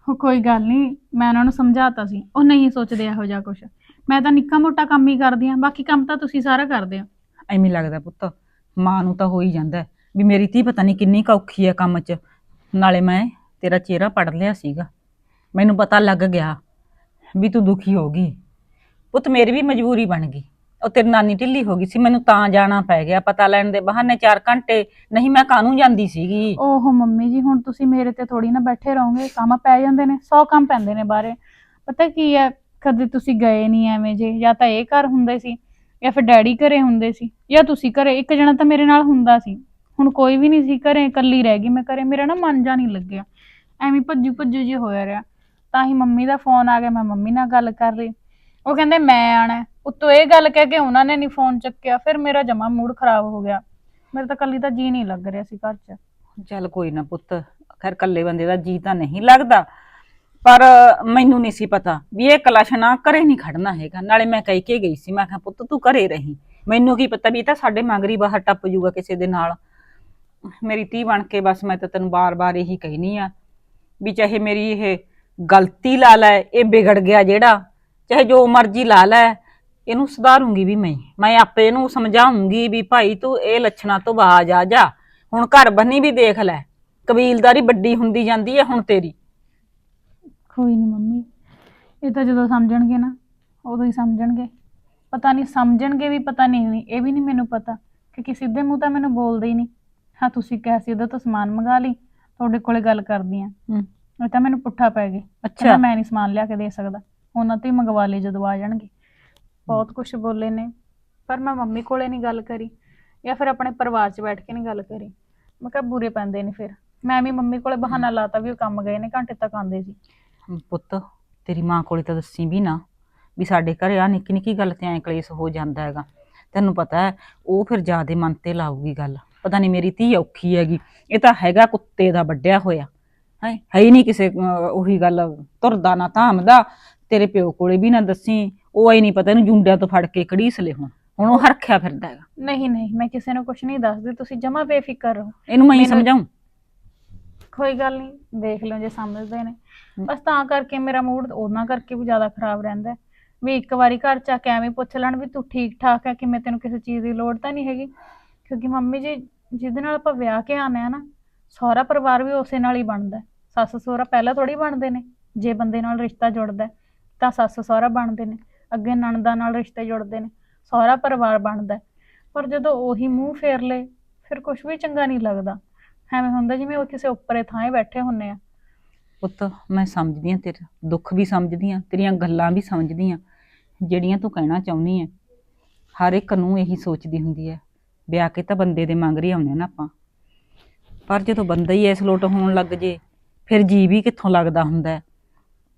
ਉਹ ਕੋਈ ਗੱਲ ਨਹੀਂ, ਮੈਂ ਉਹਨਾਂ ਨੂੰ ਸਮਝਾਤਾ ਸੀ। ਉਹ ਨਹੀਂ ਸੋਚਦੇ ਇਹੋ ਜਿਹਾ ਕੁਝ ਮੈਂ ਤਾਂ ਨਿੱਕਾ ਮੋਟਾ ਕੰਮ ਹੀ ਕਰਦੀ ਆ ਬਾਕੀ ਕੰਮ ਤਾਂ ਤੁਸੀਂ ਸਾਰਾ ਕਰਦੇ ਹੋ। ਐਵੇਂ ਲੱਗਦਾ ਪੁੱਤ, ਮਾਂ ਨੂੰ ਤਾਂ ਹੋ ਹੀ ਜਾਂਦਾ ਹੈ ਵੀ ਮੇਰੀ ਧੀ ਪਤਾ ਨਹੀਂ ਕਿੰਨੀ ਕੁ ਔਖੀ ਹੈ ਕੰਮ 'ਚ। ਨਾਲੇ ਮੈਂ ਤੇਰਾ ਚਿਹਰਾ ਪੜ ਲਿਆ ਸੀਗਾ। ਮੈਨੂੰ ਪਤਾ ਲੱਗ ਗਿਆ ਵੀ ਤੂੰ ਦੁਖੀ ਹੋ ਗਈ। ਪੁੱਤ, ਮੇਰੀ ਵੀ ਮਜਬੂਰੀ ਬਣ ਗਈ। ਉਹ ਤੇਰੀ ਨਾਨੀ ਢਿੱਲੀ ਹੋ ਗਈ ਸੀ, ਮੈਨੂੰ ਤਾਂ ਜਾਣਾ ਪੈ ਗਿਆ ਪਤਾ ਲੈਣ ਦੇ ਬਹਾਨੇ 4 ਘੰਟੇ। ਨਹੀਂ, ਮੈਂ ਕਾਹਨੂੰ ਜਾਂਦੀ ਸੀਗੀ? ਓਹੋ ਮੰਮੀ ਜੀ, ਹੁਣ ਤੁਸੀਂ ਮੇਰੇ ਤੇ ਥੋੜੀ ਨਾ ਬੈਠੇ ਰਹੋਗੇ, ਕੰਮ ਪੈ ਜਾਂਦੇ ਨੇ 100 ਕੰਮ ਪੈਂਦੇ ਨੇ ਬਾਰੇ ਪਤਾ ਕੀ ਹੈ ਕਦੇ ਤੁਸੀਂ ਗਏ ਨਹੀਂ ਐਵੇਂ ਜੇ, ਜਾਂ ਤਾਂ ਇਹ ਘਰ ਹੁੰਦੇ ਸੀ, ਜਾਂ ਫਿਰ ਡੈਡੀ ਘਰੇ ਹੁੰਦੇ ਸੀ, ਜਾਂ ਤੁਸੀਂ ਘਰੇ, ਇੱਕ ਜਣਾ ਤਾਂ ਮੇਰੇ ਨਾਲ ਹੁੰਦਾ ਸੀ। ਹੁਣ ਕੋਈ ਵੀ ਨਹੀਂ ਸੀ ਘਰੇ, ਇਕੱਲੀ ਰਹਿ ਗਈ ਮੈਂ ਘਰੇ, ਮੇਰਾ ਨਾ ਮਨ ਜਾ ਨਹੀਂ ਲੱਗਿਆ। ਐਵੇਂ ਭੱਜੂ ਭੱਜੂ ਜੀ ਹੋਇਆ ਰਿਹਾ। ਤਾਂ ਹੀ ਮੰਮੀ ਦਾ ਫੋਨ ਆ ਗਿਆ, ਮੈਂ ਮੰਮੀ ਨਾਲ ਗੱਲ ਕਰ ਰਹੀ ਉਹ ਕਹਿੰਦੇ ਮੈਂ ਆਣਾ ਹੈ। ਉੱਤੋਂ ਇਹ ਗੱਲ ਕਹਿ ਕੇ ਉਹਨਾਂ ਨੇ ਨਹੀਂ ਫੋਨ ਚੱਕਿਆ, ਫਿਰ ਮੇਰਾ ਜਮਾ ਮੂਡ ਖਰਾਬ ਹੋ ਗਿਆ। ਮੇਰੇ ਤਾਂ ਕੱਲੀ ਤਾਂ ਜੀ ਨਹੀਂ ਲੱਗ ਰਿਹਾ ਸੀ ਘਰ 'ਚ। ਚੱਲ ਕੋਈ ਨਾ ਪੁੱਤ, ਖੈਰ ਕੱਲੇ ਬੰਦੇ ਦਾ ਜੀ ਤਾਂ ਨਹੀਂ ਲੱਗਦਾ। ਪਰ ਮੈਨੂੰ ਨਹੀਂ ਸੀ ਪਤਾ ਵੀ ਇਹ ਕਲਸ਼ਣਾ ਘਰੇ ਨਹੀਂ ਖੜਨਾ ਹੈਗਾ। ਨਾਲੇ ਮੈਂ ਕਹਿ ਕੇ ਗਈ ਸੀ, ਮੈਂ ਕਿਹਾ, ਪੁੱਤ, ਤੂੰ ਘਰੇ ਰਹੀ। ਮੈਨੂੰ ਕੀ ਪਤਾ ਵੀ ਇਹ ਤਾਂ ਸਾਡੇ ਮੰਗਰੀ ਬਾਹਰ ਟੱਪ ਜੂਗਾ ਕਿਸੇ ਦੇ ਨਾਲ। ਮੇਰੀ ਧੀ ਬਣ ਕੇ ਬਸ ਮੈਂ ਤਾਂ ਤੈਨੂੰ ਬਾਰ-ਬਾਰ ਇਹੀ ਕਹਿਨੀ ਆ ਵੀ ਚਾਹੇ ਮੇਰੀ ਇਹ ਗਲਤੀ ਲਾ ਲੈ, ਇਹ ਵਿਗੜ ਗਿਆ ਜਿਹੜਾ ਚਾਹੇ ਜੋ ਮਰਜ਼ੀ ਲਾ ਲੈ ਇਹਨੂੰ ਸੁਧਾਰੂੰਗੀ ਵੀ ਮੈਂ। ਮੈਂ ਆਪੇ ਇਹਨੂੰ ਸਮਝਾਉਂਗੀ ਵੀ ਭਾਈ ਤੂੰ ਇਹ ਲੱਛਣਾਂ ਤੋਂ ਬਾਜ ਆ ਜਾ। ਹੁਣ ਘਰ ਬੰਨੀ ਵੀ ਦੇਖ ਲੈ ਕਬੀਲਦਾਰੀ ਵੱਡੀ ਹੁੰਦੀ ਜਾਂਦੀ ਹੈ ਹੁਣ ਤੇਰੀ। ਕੋਈ ਨਹੀਂ ਮੰਮੀ ਇਹ ਤਾਂ ਜਦੋਂ ਸਮਝਣਗੇ ਨਾ ਉਦੋਂ ਹੀ ਸਮਝਣਗੇ। ਪਤਾ ਨਹੀਂ ਸਮਝਣਗੇ ਵੀ ਪਤਾ ਨਹੀਂ ਨਹੀਂ ਇਹ ਵੀ ਨਹੀਂ ਮੈਨੂੰ ਪਤਾ ਕਿ ਸਿੱਧੇ ਮੂੰਹ ਤਾਂ ਮੈਨੂੰ ਬੋਲਦੇ ਹੀ ਨਹੀਂ ਹਾਂ ਤੁਸੀਂ ਕਿਹਾ ਸੀ ਉਹਦਾ ਤੋਂ ਸਮਾਨ ਮੰਗਾ ਲਈ ਤੁਹਾਡੇ ਕੋਲੇ ਗੱਲ ਕਰਦੀ ਆ। ਹੂੰ। ਤਾਂ ਮੈਨੂੰ ਪੁੱਠਾ ਪੈ ਗਿਆ ਅੱਛਾ। ਮੈਂ ਨਹੀਂ ਸਮਾਨ ਲਿਆ ਕੇ ਦੇ ਸਕਦਾ। ਉਹਨਾਂ ਤੇ ਹੀ ਮੰਗਵਾ ਲਏ ਜਦੋਂ ਆ ਜਾਣਗੇ। ਬਹੁਤ ਕੁਝ ਬੋਲੇ ਨੇ। ਪਰ ਮੈਂ ਮੰਮੀ ਕੋਲੇ ਨਹੀਂ ਗੱਲ ਕਰੀ ਜਾਂ ਫਿਰ ਆਪਣੇ ਪਰਿਵਾਰ 'ਚ ਬੈਠ ਕੇ ਨਹੀਂ ਗੱਲ ਕਰੀ। ਮੈਂ ਕਿਹਾ ਬੁਰੇ ਪੈਂਦੇ ਨੇ ਫਿਰ। ਮੈਂ ਵੀ ਮੰਮੀ ਕੋਲੇ ਬਹਾਨਾ ਲਾਤਾ ਵੀ ਉਹ ਕੰਮ ਗਏ ਨੇ ਘੰਟੇ ਤੱਕ ਆਉਂਦੇ ਸੀ। ਪੁੱਤ ਤੇਰੀ ਮਾਂ ਕੋਲੇ ਤਾਂ ਦੱਸੀ ਵੀ ਨਾ ਵੀ ਸਾਡੇ ਘਰੇ ਆ ਨਿੱਕੀ ਨਿੱਕੀ ਗੱਲ ਤੇ ਐ ਕਲੇਸ਼ ਹੋ ਜਾਂਦਾ ਹੈਗਾ। ਤੈਨੂੰ ਪਤਾ ਹੈ ਉਹ ਫਿਰ ਜਿਆਦੇ ਮਨ ਤੇ ਲਾਊਗੀ ਗੱਲ। ਪਤਾ ਨਹੀਂ ਮੇਰੀ ਧੀ ਔਖੀ ਹੈਗੀ। ਇਹ ਤਾਂ ਹੈਗਾ ਕੁੱਤੇ ਦਾ ਵੱਡਿਆ ਹੋਇਆ। ਹੈ ਹੈ ਹੀ ਨਹੀਂ ਕਿਸੇ ਅਹ, ਉਹੀ ਗੱਲ ਤੁਰਦਾ ਨਾ ਧਾਮਦਾ ਤੇਰੇ ਪਿਓ ਕੋਲੇ ਵੀ ਨਾ ਦੱਸੀ ਉਹ ਐ ਨਹੀਂ ਪਤਾ ਇਹਨੂੰ ਜੁੰਡਿਆਂ ਤੋਂ ਫੜ ਕੇ ਕੜੀਸ ਲੈ ਹੁਣ। ਹੁਣ ਉਹ ਹਰਖਿਆ ਫਿਰਦਾ ਹੈਗਾ। ਨਹੀਂ ਨਹੀਂ ਮੈਂ ਕਿਸੇ ਨੂੰ ਕੁਝ ਨਹੀਂ ਦੱਸਦੀ ਤੁਸੀਂ ਜਮਾ ਬੇਫਿਕਰ ਰਹੋ। ਇਹਨੂੰ ਮੈਂ ਹੀ ਮੈਨੂੰ- ਸਮਝਾਉਂ ਕੋਈ ਗੱਲ ਨਹੀਂ ਦੇਖ ਲਓ ਜੇ ਸਮਝਦੇ ਨੇ। ਬਸ ਤਾਂ ਕਰਕੇ ਮੇਰਾ ਮੂਡ ਉਹਨਾਂ ਕਰਕੇ ਵੀ ਜ਼ਿਆਦਾ ਖਰਾਬ ਰਹਿੰਦਾ ਹੈ। ਵੀ ਇੱਕ ਵਾਰੀ ਘਰ ਚ ਆ ਕੇ ਐਵੇਂ ਪੁੱਛ ਲੈਣ ਵੀ ਤੂੰ ਠੀਕ ਠਾਕ ਹੈ ਕਿ ਮੈਂ ਤੈਨੂੰ ਕਿਸੇ ਚੀਜ਼ ਦੀ ਲੋੜ ਤਾਂ ਨਹੀਂ ਹੈਗੀ? ਕਿਉਂਕਿ ਮੰਮੀ ਜੀ ਜਿਹਦੇ ਨਾਲ ਆਪਾਂ ਵਿਆਹ ਕੇ ਆਨੇ ਆ ਨਾ ਸਹੁਰਾ ਪਰਿਵਾਰ ਵੀ ਉਸੇ ਨਾਲ ਹੀ ਬਣਦਾ ਹੈ। ਸੱਸ ਸਹੁਰਾ ਪਹਿਲਾਂ ਥੋੜੀ ਬਣਦੇ ਨੇ ਜੇ ਬੰਦੇ ਨਾਲ ਰਿਸ਼ਤਾ ਜੁੜਦਾ ਹੈ, ਤਾਂ ਸੱਸ ਸਹੁਰਾ ਬਣਦੇ ਨੇ, ਅੱਗੇ ਨਣਦਾਂ ਨਾਲ ਰਿਸ਼ਤੇ ਜੁੜਦੇ ਨੇ, ਸਹੁਰਾ ਪਰਿਵਾਰ ਬਣਦਾ ਹੈ। ਪਰ ਜਦੋਂ ਉਹੀ ਮੂੰਹ ਫੇਰ ਲੇ, ਫਿਰ ਕੁਝ ਵੀ ਚੰਗਾ ਨਹੀਂ ਲੱਗਦਾ ਐਵੇਂ ਹੁੰਦਾ ਜਿਵੇਂ ਉਹ ਕਿਸੇ ਉੱਪਰੇ ਥਾਂ 'ਤੇ ਬੈਠੇ ਹੁੰਨੇ ਆ ਪੁੱਤ, ਮੈਂ ਸਮਝਦੀ ਆ ਤੇਰਾ, ਦੁੱਖ ਵੀ ਸਮਝਦੀ ਆ ਤੇਰੀਆਂ ਗੱਲਾਂ ਵੀ ਸਮਝਦੀ ਆ ਜਿਹੜੀਆਂ ਤੂੰ ਕਹਿਣਾ ਚਾਹੁੰਦੀ ਆ ਹਰ ਇੱਕ ਨੂੰ ਇਹੀ ਸੋਚਦੀ ਹੁੰਦੀ ਹੈ, ਵਿਆਹ ਕੇ ਤਾਂ ਬੰਦੇ ਦੇ ਮੰਗ ਰਹੀ ਆਉਂਦੇ ਨਾ ਆਪਾਂ ਪਰ ਜਦੋਂ ਬੰਦਾ ਹੀ ਇਸ ਲੋਟ ਹੋਣ ਲੱਗ ਜੇ, ਫਿਰ ਜੀ ਵੀ ਕਿੱਥੋਂ ਲੱਗਦਾ ਹੁੰਦਾ ਹੈ।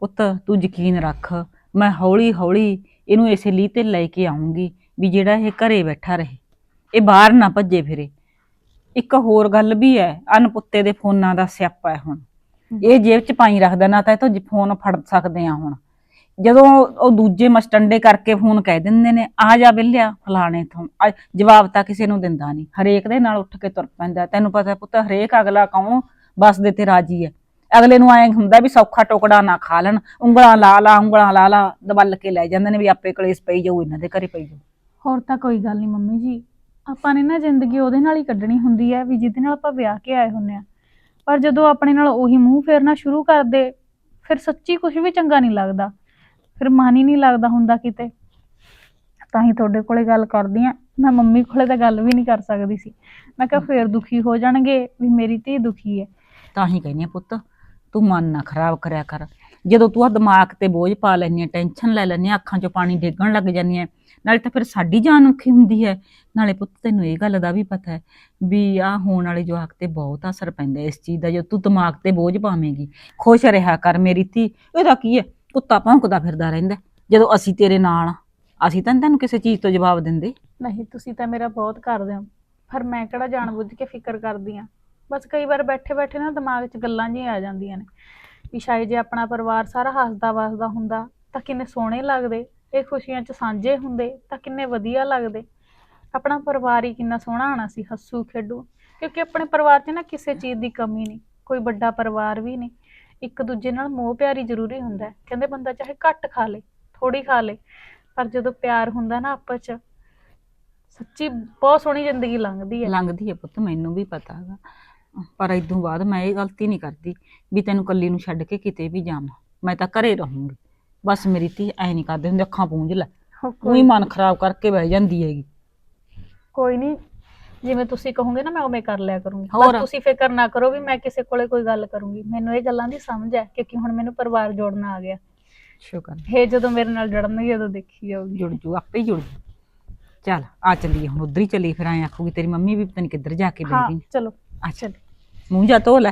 ਪੁੱਤ ਤੂੰ ਯਕੀਨ ਰੱਖ ਮੈਂ ਹੌਲੀ ਹੌਲੀ ਇਹਨੂੰ ਇਸੇ ਲਈ ਤੇ ਲੈ ਕੇ ਆਉਂਗੀ ਵੀ ਜਿਹੜਾ ਇਹ ਘਰੇ ਬੈਠਾ ਰਹੇ। ਇਹ ਬਾਹਰ ਨਾ ਭੱਜੇ ਫਿਰੇ। ਇੱਕ ਹੋਰ ਗੱਲ ਵੀ ਹੈ ਅਨਪੁੱਤੇ ਦੇ ਫੋਨਾਂ ਦਾ ਸਿਆਪਾ ਹੈ ਹੁਣ। ਇਹ ਜੇਬ ਚ ਪਾਈ ਰੱਖਦਾ ਨਾ ਤਾਂ ਇਹ ਤੋਂ ਫੋਨ ਫੜ ਸਕਦੇ ਆ ਹੁਣ। ਜਦੋਂ ਉਹ ਦੂਜੇ ਮਸਟੰਡੇ ਕਰਕੇ ਫੋਨ ਕਹਿ ਦਿੰਦੇ ਨੇ ਆ ਜਾ ਬਿੱਲਿਆ ਫਲਾਣੇ ਤੋਂ ਜਵਾਬ ਤਾਂ ਕਿਸੇ ਨੂੰ ਦਿੰਦਾ ਨਹੀਂ। ਹਰੇਕ ਦੇ ਨਾਲ ਉੱਠ ਕੇ ਤੁਰ ਪੈਂਦਾ। ਤੈਨੂੰ ਪਤਾ ਪੁੱਤ ਹਰੇਕ ਅਗਲਾ ਕੌਣ? ਬਸ ਦੇ ਤੇ ਰਾਜੀ ਹੈ ਅਗਲੇ ਨੂੰ ਐਂ ਹੁੰਦਾ ਵੀ ਸੌਖਾ ਟੁਕੜਾ ਨਾ ਖਾ ਲੈਣ ਉਂਗਲਾਂ ਲਾ ਲਾ ਉਂਗਲਾਂ ਲਾ ਲਾ ਦਬਲ ਕੇ ਲੈ ਜਾਂਦੇ ਨੇ ਵੀ ਆਪੇ ਕਲੇਸ਼ ਪਈ ਜਾਊ ਇਹਨਾਂ ਦੇ ਘਰੇ ਪਈ ਜਾਊ। ਹੋਰ ਤਾਂ ਕੋਈ ਗੱਲ ਨਹੀਂ ਮੰਮੀ ਜੀ ਆਪਾਂ ਨੇ ਨਾ ਜ਼ਿੰਦਗੀ ਉਹਦੇ ਨਾਲ ਹੀ ਕੱਢਣੀ ਹੁੰਦੀ ਹੈ ਵੀ ਜਿਹਦੇ ਨਾਲ ਆਪਾਂ ਵਿਆਹ ਕੇ ਆਏ ਹੁੰਨੇ ਆ। ਪਰ ਜਦੋਂ ਆਪਣੇ ਨਾਲ ਉਹੀ ਮੂੰਹ ਫੇਰਨਾ ਸ਼ੁਰੂ ਕਰਦੇ ਫਿਰ ਸੱਚੀ ਕੁਝ ਵੀ ਚੰਗਾ ਨਹੀਂ ਲੱਗਦਾ ਫਿਰ ਮਨ ਹੀ ਨਹੀਂ ਲੱਗਦਾ ਹੁੰਦਾ ਕਿਤੇ। ਤਾਂ ਹੀ ਤੁਹਾਡੇ ਕੋਲੇ ਗੱਲ ਕਰਦੀ ਆ ਮੈਂ ਮੰਮੀ ਕੋਲੇ ਤਾਂ ਗੱਲ ਵੀ ਨਹੀਂ ਕਰ ਸਕਦੀ ਸੀ। ਮੈਂ ਕਿਹਾ ਫੇਰ ਦੁਖੀ ਹੋ ਜਾਣਗੇ ਵੀ ਮੇਰੀ ਧੀ ਦੁਖੀ ਹੈ। ਤਾਂ ਹੀ ਕਹਿੰਦੀ ਆ ਪੁੱਤ ਤੂੰ ਮਨ ਨਾ ਖਰਾਬ ਕਰਿਆ ਕਰ। ਜਦੋਂ ਤੂੰ ਆ ਦਿਮਾਗ ਤੇ ਬੋਝ ਪਾ ਲੈਨੀ ਆ, ਟੈਨਸ਼ਨ ਲੈ ਲੈਨੀ ਆ, ਅੱਖਾਂ 'ਚੋਂ ਪਾਣੀ ਡੇਗਣ ਲੱਗ ਜਾਂਦੀ ਹੈ ਨਾਲੇ ਤਾਂ ਫਿਰ ਸਾਡੀ ਜਾਨ ਔਖੀ ਹੁੰਦੀ ਹੈ। ਨਾਲੇ ਪੁੱਤ ਤੈਨੂੰ ਇਹ ਗੱਲ ਦਾ ਵੀ ਪਤਾ ਹੈ ਵੀ ਆ ਹੋਣ ਵਾਲੇ ਜਵਾਕ ਤੇ ਬਹੁਤ ਅਸਰ ਪੈਂਦਾ ਇਸ ਚੀਜ਼ ਦਾ ਜੇ ਤੂੰ ਦਿਮਾਗ ਤੇ ਬੋਝ ਪਾਵੇਂਗੀ। ਖੁਸ਼ ਰਿਹਾ ਕਰ ਮੇਰੀ ਧੀ। ਇਹਦਾ ਕੀ ਹੈ? ਕੁੱਤਾ ਭੌਂਕਦਾ ਫਿਰਦਾ ਰਹਿੰਦਾ ਜਦੋਂ ਅਸੀਂ ਤੇਰੇ ਨਾਲ ਆ। ਅਸੀਂ ਤਾਂ ਨੀ ਤੈਨੂੰ ਕਿਸੇ ਚੀਜ਼ ਤੋਂ ਜਵਾਬ ਦਿੰਦੇ। ਨਹੀਂ, ਤੁਸੀਂ ਤਾਂ ਮੇਰਾ ਬਹੁਤ ਕਰਦੇ ਹੋ। ਪਰ ਮੈਂ ਕਿਹੜਾ ਜਾਣਬੁੱਝ ਕੇ ਫਿਕਰ ਕਰਦੀ ਆ? ਬਸ ਕਈ ਵਾਰ ਬੈਠੇ ਬੈਠੇ ਨਾ ਦਿਮਾਗ 'ਚ ਗੱਲਾਂ ਜਿਹੀਆਂ ਆ ਜਾਂਦੀਆਂ ਨੇ ਵੀ ਸ਼ਾਇਦ ਜੇ ਆਪਣਾ ਪਰਿਵਾਰ ਸਾਰਾ ਹੱਸਦਾ ਵਸਦਾ ਹੁੰਦਾ ਤਾਂ ਕਿੰਨੇ ਸੋਹਣੇ ਲੱਗਦੇ, ਇਹ ਖੁਸ਼ੀਆਂ 'ਚ ਸਾਂਝੇ ਹੁੰਦੇ ਤਾਂ ਕਿੰਨੇ ਵਧੀਆ ਲੱਗਦੇ। ਆਪਣਾ ਪਰਿਵਾਰ ਹੀ ਕਿੰਨਾ ਸੋਹਣਾ ਆਣਾ ਸੀ, ਹੱਸੂ ਖੇਡੂ, ਕਿਉਂਕਿ ਆਪਣੇ ਪਰਿਵਾਰ 'ਚ ਨਾ ਕਿਸੇ ਚੀਜ਼ ਦੀ ਕਮੀ ਨਹੀਂ, ਕੋਈ ਵੱਡਾ ਪਰਿਵਾਰ ਵੀ ਨਹੀਂ, ਇੱਕ ਦੂਜੇ ਨਾਲ ਮੋਹ ਪਿਆਰੀ ਜ਼ਰੂਰੀ ਹੁੰਦਾ ਹੈ ਕਹਿੰਦੇ ਬੰਦਾ ਚਾਹੇ ਘੱਟ ਖਾ ਲੇ ਥੋੜੀ ਖਾ ਲੇ, ਪਰ ਜਦੋਂ ਪਿਆਰ ਹੁੰਦਾ ਨਾ ਆਪਸ 'ਚ, ਸੱਚੀ ਬਹੁਤ ਸੋਹਣੀ ਜ਼ਿੰਦਗੀ ਲੰਘਦੀ ਹੈ। ਲੰਘਦੀ ਹੈ ਪੁੱਤ, ਮੈਨੂੰ ਵੀ ਪਤਾ ਹੈਗਾ ਪਰ ਇਦੋਂ ਬਾਅਦ ਮੈਂ ਇਹ ਗਲਤੀ ਨਹੀਂ ਕਰਦੀ ਵੀ ਤੈਨੂੰ ਕੱਲੀ ਨੂੰ ਛੱਡ ਕੇ ਕਿਤੇ ਵੀ ਜਾਵਾਂ। ਮੈਂ ਤਾਂ ਘਰੇ ਰਹੂੰਗੀ। ਬਸ ਮੇਰੀ ਧੀ ਐ ਨਹੀਂ ਕਰਦੇ ਹੁੰਦੇ ਅੱਖਾਂ ਪੂੰਝ ਲੈ। ਹੋ, ਉਹੀ ਮਨ ਖਰਾਬ ਕਰਕੇ ਬਹਿ ਜਾਂਦੀ ਹੈਗੀ। ਕੋਈ ਨਹੀਂ ਜਿਵੇਂ ਤੁਸੀਂ ਕਹੋਗੇ ਨਾ ਮੈਂ ਉਵੇਂ ਕਰ ਲਿਆ ਕਰੂੰਗੀ। ਹੋਰ। ਬਸ ਤੁਸੀਂ ਫਿਕਰ ਨਾ ਕਰੋ ਵੀ ਮੈਂ ਕਿਸੇ ਕੋਲੇ ਕੋਈ ਗੱਲ ਕਰੂੰਗੀ। ਮੈਨੂੰ ਇਹ ਗੱਲਾਂ ਦੀ ਸਮਝ ਹੈ ਕਿਉਂਕਿ ਹੁਣ ਮੈਨੂੰ ਪਰਿਵਾਰ ਜੋੜਨਾ ਆ ਗਿਆ। ਸ਼ੁਕਰ ਇਹ ਜਦੋਂ ਮੇਰੇ ਨਾਲ ਜੁੜਨਗੇ ਉਦੋਂ ਦੇਖੀ ਜਾਊਗੀ। ਜੁੜ ਜੂ ਆਪੇ ਹੀ ਜੁੜ ਜੂ। ਚੱਲ ਆ ਚੱਲੀਏ ਹੁਣ ਉਧਰ ਹੀ ਚੱਲੀ ਫਿਰ ਐ ਆਖੂਗੀ ਤੇਰੀ ਮੰਮੀ ਵੀ ਪਤਾ ਨਹੀਂ ਕਿੱਧਰ ਜਾ ਕੇ ਹਾਂ ਬਹਿ ਗਈ। ਚਲੋ। ਆ ਚੱਲ ਮੂੰਹ ਜਾ ਧੋ ਲੈ